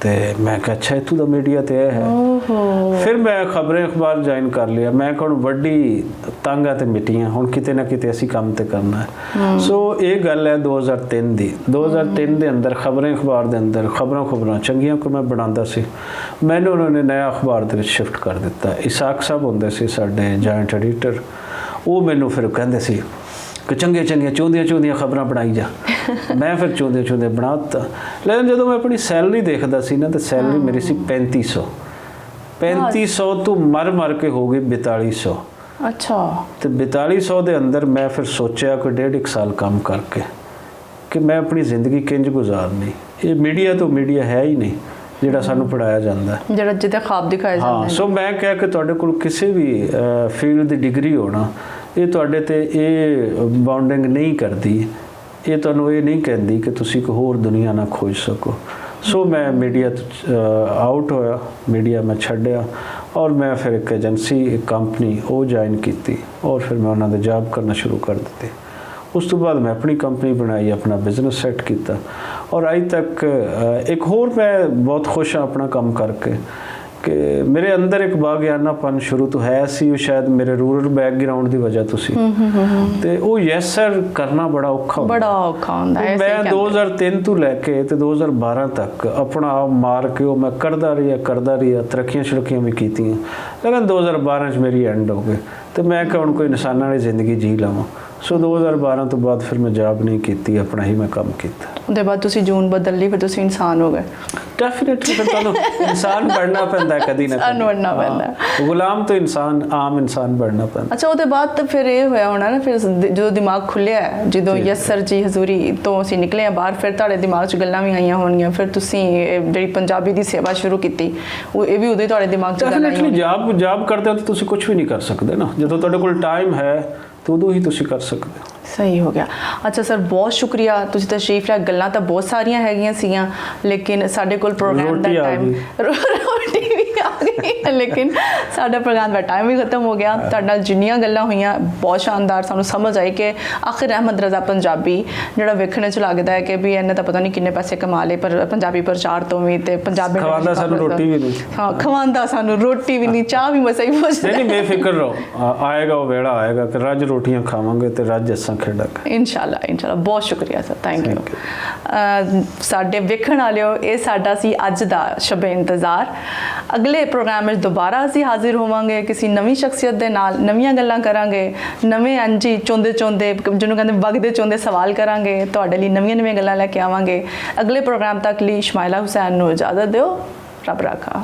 ਤੇ ਮੈਂ ਕਿਹਾ ਅੱਛਾ ਇਤੂ ਦਾ ਮੀਡੀਆ ਤੇ ਹੈ। ਫਿਰ ਮੈਂ ਖਬਰੇ ਅਖਬਾਰ ਜੁਆਇਨ ਕਰ ਲਿਆ। ਮੈਂ ਕੋਣ ਵੱਡੀ ਤੰਗ ਆ ਤੇ ਮਿੱਟੀਆਂ। ਹੁਣ ਕਿਤੇ ਨਾ ਕਿਤੇ ਅਸੀਂ ਕੰਮ ਤੇ ਕਰਨਾ ਹੈ। ਸੋ ਇਹ ਗੱਲ ਹੈ 2003 ਦੀ। 2003 ਦੇ ਅੰਦਰ ਖਬਰੇ ਅਖਬਾਰ ਦੇ ਅੰਦਰ ਖਬਰਾਂ ਖਬਰਾਂ। ਚੰਗੀਆਂ ਕੋ ਮੈਂ ਬਣਾਉਂਦਾ ਸੀ। ਮੈਨੂੰ ਉਹਨਾਂ ਨੇ ਨਇਆ ਅਖਬਾਰ ਦੇ ਵਿੱਚ ਸ਼ਿਫਟ ਕਰ ਦਿੱਤਾ। ਇਸਾਕ ਸਾਹਿਬ ਹੁੰਦੇ ਸੀ ਸਾਡੇ ਜੁਆਇੰਟ ਐਡੀਟਰ ਉਹ ਮੈਨੂੰ ਫਿਰ ਕਹਿੰਦੇ ਸੀ ਕਿ ਚੰਗੇ ਚੰਗੀਆਂ ਚੋਂਦੀਆਂ ਚੋਂਦੀਆਂ ਖਬਰਾਂ ਬਣਾਈ ਜਾ। ਮੈਂ ਫਿਰ ਚੋਂਦੇ ਚੋਂਦੇ ਬਣਾਤਾ ਲੇਕਿਨ ਜਦੋਂ ਮੈਂ ਆਪਣੀ ਸੈਲਰੀ ਦੇਖਦਾ ਸੀ ਨਾ ਤੇ ਸੈਲਰੀ ਮੇਰੀ ਸੀ 3500 3500 ਤੋਂ ਮਰ ਮਰ ਕੇ ਹੋ ਗਈ 4200 ਅੱਛਾ। ਤੇ 4200 ਦੇ ਅੰਦਰ ਮੈਂ ਫਿਰ ਸੋਚਿਆ ਕੋਈ ਡੇਢ ਇੱਕ ਸਾਲ ਕੰਮ ਕਰਕੇ ਕਿ ਮੈਂ ਆਪਣੀ ਜ਼ਿੰਦਗੀ ਕਿੰਜ ਗੁਜ਼ਾਰਨੀ। ਇਹ ਮੀਡੀਆ ਤੋਂ ਮੀਡੀਆ ਹੈ ਹੀ ਨਹੀਂ ਜਿਹੜਾ ਸਾਨੂੰ ਪੜਾਇਆ ਜਾਂਦਾ। ਜਿਹੜਾ ਜਿਹਦਾ ਖਾਬ ਦਿਖਾਇਆ ਜਾਂਦਾ ਹਾਂ ਹੈ। ਸੋ ਮੈਂ ਕਿਹਾ ਕਿ ਤੁਹਾਡੇ ਕੋਲ ਕਿਸੇ ਵੀ ਫੀਲਡ ਦੀ ਡਿਗਰੀ ਹੋਣਾ ਇਹ ਤੁਹਾਡੇ ਤੇ ਇਹ ਬਾਉਂਡਿੰਗ ਨਹੀਂ ਕਰਦੀ। ਇਹ ਤੁਹਾਨੂੰ ਇਹ ਨਹੀਂ ਕਹਿੰਦੀ ਕਿ ਤੁਸੀਂ ਕੋਈ ਹੋਰ ਦੁਨੀਆ ਨਾ ਖੋਜ ਸਕੋ। ਸੋ ਮੈਂ ਮੀਡੀਆ ਆਊਟ ਹੋਇਆ ਮੀਡੀਆ ਮੈਂ ਛੱਡਿਆ ਔਰ ਮੈਂ ਫਿਰ ਇੱਕ ਏਜੰਸੀ ਇੱਕ ਕੰਪਨੀ ਉਹ ਜੁਆਇਨ ਕੀਤੀ ਔਰ ਫਿਰ ਮੈਂ ਉਹਨਾਂ ਦੇ ਜੌਬ ਕਰਨਾ ਸ਼ੁਰੂ ਕਰ ਦਿੱਤੇ। ਉਸ ਤੋਂ ਬਾਅਦ ਮੈਂ ਆਪਣੀ ਕੰਪਨੀ ਬਣਾਈ, ਆਪਣਾ ਬਿਜ਼ਨਸ ਸੈੱਟ ਕੀਤਾ ਔਰ ਅੱਜ ਤੱਕ ਇੱਕ ਹੋਰ ਮੈਂ ਬਹੁਤ ਖੁਸ਼ ਹਾਂ ਆਪਣਾ ਕੰਮ ਕਰਕੇ। ਕਿ ਮੇਰੇ ਅੰਦਰ ਇੱਕ ਬਾਗਿਆਨਾਪਨ ਸ਼ੁਰੂ ਤੋਂ ਹੈ ਸੀ ਉਹ ਸ਼ਾਇਦ ਮੇਰੇ ਰੂਰਲ ਬੈਕਗ੍ਰਾਉਂਡ ਦੀ ਵਜ੍ਹਾ ਤੋਂ ਸੀ। ਤੇ ਉਹ ਯੈਸ ਸਰ ਕਰਨਾ ਬੜਾ ਔਖਾ ਹੁੰਦਾ। ਬੜਾ ਔਖਾ ਹੁੰਦਾ ਹੈ ਮੈਂ 2003 ਤੋਂ ਲੈ ਕੇ ਤੇ 2012 ਤੱਕ ਆਪਣਾ ਆਪ ਮਾਰ ਕੇ ਉਹ ਮੈਂ ਕਰਦਾ ਰਿਹਾ ਕਰਦਾ ਰਿਹਾ ਤਰੱਕੀਆਂ ਛੜਕੀਆਂ ਵੀ ਕੀਤੀਆਂ। ਲੇਕਿਨ 2012 ਚ ਮੇਰੀ ਐਂਡ ਹੋ ਗਈ। ਤੇ ਮੈਂ ਕਿ ਹੁਣ ਕੋਈ ਇਨਸਾਨਾਂ ਵਾਲੀ ਜ਼ਿੰਦਗੀ ਜੀ ਲਵਾਂ। ਸੋ 2012 ਤੋਂ ਬਾਅਦ ਫਿਰ ਮੈਂ ਜੌਬ ਨਹੀਂ ਕੀਤੀ ਆਪਣਾ ਹੀ ਮੈਂ ਕੰਮ ਕੀਤਾ। ਉਹਦੇ ਬਾਅਦ ਤੁਸੀਂ ਜੂਨ ਬਦਲ ਲਈ ਫਿਰ ਤੁਸੀਂ ਇਨਸਾਨ ਹੋ ਗਏ। ਡੈਫੀਨਿਟਲੀ ਫਿਰ ਤੁਹਾਨੂੰ ਇਨਸਾਨ ਬਣਨਾ ਪੈਂਦਾ ਕਦੀ ਨਾ ਇਨਸਾਨ। ਬਣਨਾ ਪੈਂਦਾ ਗੁਲਾਮ ਤੋਂ ਇਨਸਾਨ ਆਮ ਇਨਸਾਨ ਬਣਨਾ ਪੈਂਦਾ। ਅੱਛਾ ਉਹਦੇ ਬਾਅਦ ਤਾਂ ਫਿਰ ਇਹ ਹੋਇਆ ਹੋਣਾ ਨਾ ਫਿਰ ਜਦੋਂ ਦਿਮਾਗ ਖੁੱਲਿਆ ਜਦੋਂ। ਯਸ ਸਰ ਜੀ ਹਜ਼ੂਰੀ ਤੋਂ ਅਸੀਂ ਨਿਕਲੇ ਆ ਬਾਹਰ ਫਿਰ ਤੁਹਾਡੇ ਦਿਮਾਗ 'ਚ ਗੱਲਾਂ ਵੀ ਆਈਆਂ ਹੋਣਗੀਆਂ। ਫਿਰ ਤੁਸੀਂ ਜਿਹੜੀ ਪੰਜਾਬੀ ਦੀ ਸੇਵਾ ਸ਼ੁਰੂ ਕੀਤੀ ਉਹ ਇਹ ਵੀ ਉਦੋਂ ਤੁਹਾਡੇ ਦਿਮਾਗ 'ਚ ਗੱਲਾਂ ਆਈਆਂ ਡੈਫੀਨਿਟਲੀ। ਜੌਬ ਜੌਬ ਕਰਦੇ ਹੋ ਤਾਂ ਤੁਸੀਂ ਕੁਝ ਵੀ ਨਹੀਂ ਕਰ ਸਕਦੇ ਨਾ। ਜਦੋਂ ਤੁਹਾਡੇ ਕੋਲ ਟਾਈਮ ਹੈ ਤਾਂ ਉਦੋਂ ਹੀ ਤੁਸੀਂ ਕਰ ਸਕਦੇ ਹੋ। ਸਹੀ ਹੋ ਗਿਆ। ਅੱਛਾ ਸਰ ਬਹੁਤ ਸ਼ੁਕਰੀਆ। ਤੁਸੀਂ ਤਸ਼ਰੀਫ ਲਿਆ ਗੱਲਾਂ ਤਾਂ ਬਹੁਤ ਸਾਰੀਆਂ ਹੈਗੀਆਂ ਸੀਗੀਆਂ ਲੇਕਿਨ ਸਾਡੇ ਕੋਲ ਪ੍ਰੋਗਰਾਮ ਦਾ ਰੋਟੀ ਆ ਟਾਈਮ ਰੋਟੀ ਵੀ ਗਈ ਲੇਕਿਨ ਸਾਡਾ ਪ੍ਰੋਗਰਾਮ ਦਾ ਟਾਈਮ ਵੀ ਖਤਮ ਹੋ ਗਿਆ। ਤੁਹਾਡੇ ਨਾਲ ਜਿੰਨੀਆਂ ਗੱਲਾਂ ਹੋਈਆਂ ਬਹੁਤ ਸ਼ਾਨਦਾਰ। ਸਾਨੂੰ ਸਮਝ ਆਈ ਕਿ ਆਖਿਰ ਅਹਿਮਦ ਰਜ਼ਾ ਪੰਜਾਬੀ ਜਿਹੜਾ ਵੇਖਣੇ ਚ ਲੱਗਦਾ ਹੈ ਕਿ ਵੀ ਇਹਨੇ ਤਾਂ ਪਤਾ ਨਹੀਂ ਕਿੰਨੇ ਪੈਸੇ ਕਮਾ ਲਏ ਪਰ ਪੰਜਾਬੀ ਪ੍ਰਚਾਰ ਤੋਂ ਵੀ ਤੇ ਪੰਜਾਬੀ ਖਵਾਉਂਦਾ ਸਾਨੂੰ ਰੋਟੀ ਵੀ ਨਹੀਂ। ਹਾਂ ਖਵਾਉਂਦਾ ਸਾਨੂੰ ਰੋਟੀ ਵੀ ਨਹੀਂ ਚਾਹ ਵੀ ਮਸਾਈ ਪੁੱਛਦਾ ਨਹੀਂ ਨਹੀਂ ਬੇਫਿਕਰ ਰਹੋ। ਆਏਗਾ ਉਹ ਵੇੜਾ ਆਏਗਾ ਕਿ ਰੱਜ ਰੋਟੀਆਂ ਖਾਵਾਂਗੇ ਤੇ ਰੱਜ ਅਸਾਂ ਖੇਡਾਂਗੇ। ਇਨਸ਼ਾਅੱਲਾ ਇਨਸ਼ਾਅੱਲਾ। ਬਹੁਤ ਸ਼ੁਕਰੀਆ ਸਰ ਥੈਂਕ ਯੂ ਸਾਡੇ ਵੇਖਣ ਵਾਲਿਓ ਇਹ ਸਾਡਾ ਸੀ ਅੱਜ ਦਾ ਸ਼ਬੇ ਇੰਤਜ਼ਾਰ। ਅਗਲੇ ਪ੍ਰੋਗਰਾਮ ਵਿੱਚ ਦੁਬਾਰਾ ਅਸੀਂ ਹਾਜ਼ਰ ਹੋਵਾਂਗੇ, ਕਿਸੇ ਨਵੀਂ ਸ਼ਖਸੀਅਤ ਦੇ ਨਾਲ ਨਵੀਆਂ ਗੱਲਾਂ ਕਰਾਂਗੇ, ਨਵੇਂ ਅੰਜੀ ਚੋਂਦੇ ਚੋਂਦੇ ਜਿਹਨੂੰ ਕਹਿੰਦੇ ਵਗਦੇ ਚੋਂਦੇ ਸਵਾਲ ਕਰਾਂਗੇ, ਤੁਹਾਡੇ ਲਈ ਨਵੀਆਂ ਨਵੀਆਂ ਗੱਲਾਂ ਲੈ ਕੇ ਆਵਾਂਗੇ। ਅਗਲੇ ਪ੍ਰੋਗਰਾਮ ਤੱਕ ਲਈ ਇਸ਼ਮਾਇਲਾ ਹੁਸੈਨ ਨੂੰ ਇਜਾਜ਼ਤ ਦਿਓ। ਰੱਬ ਰਾਖਾ।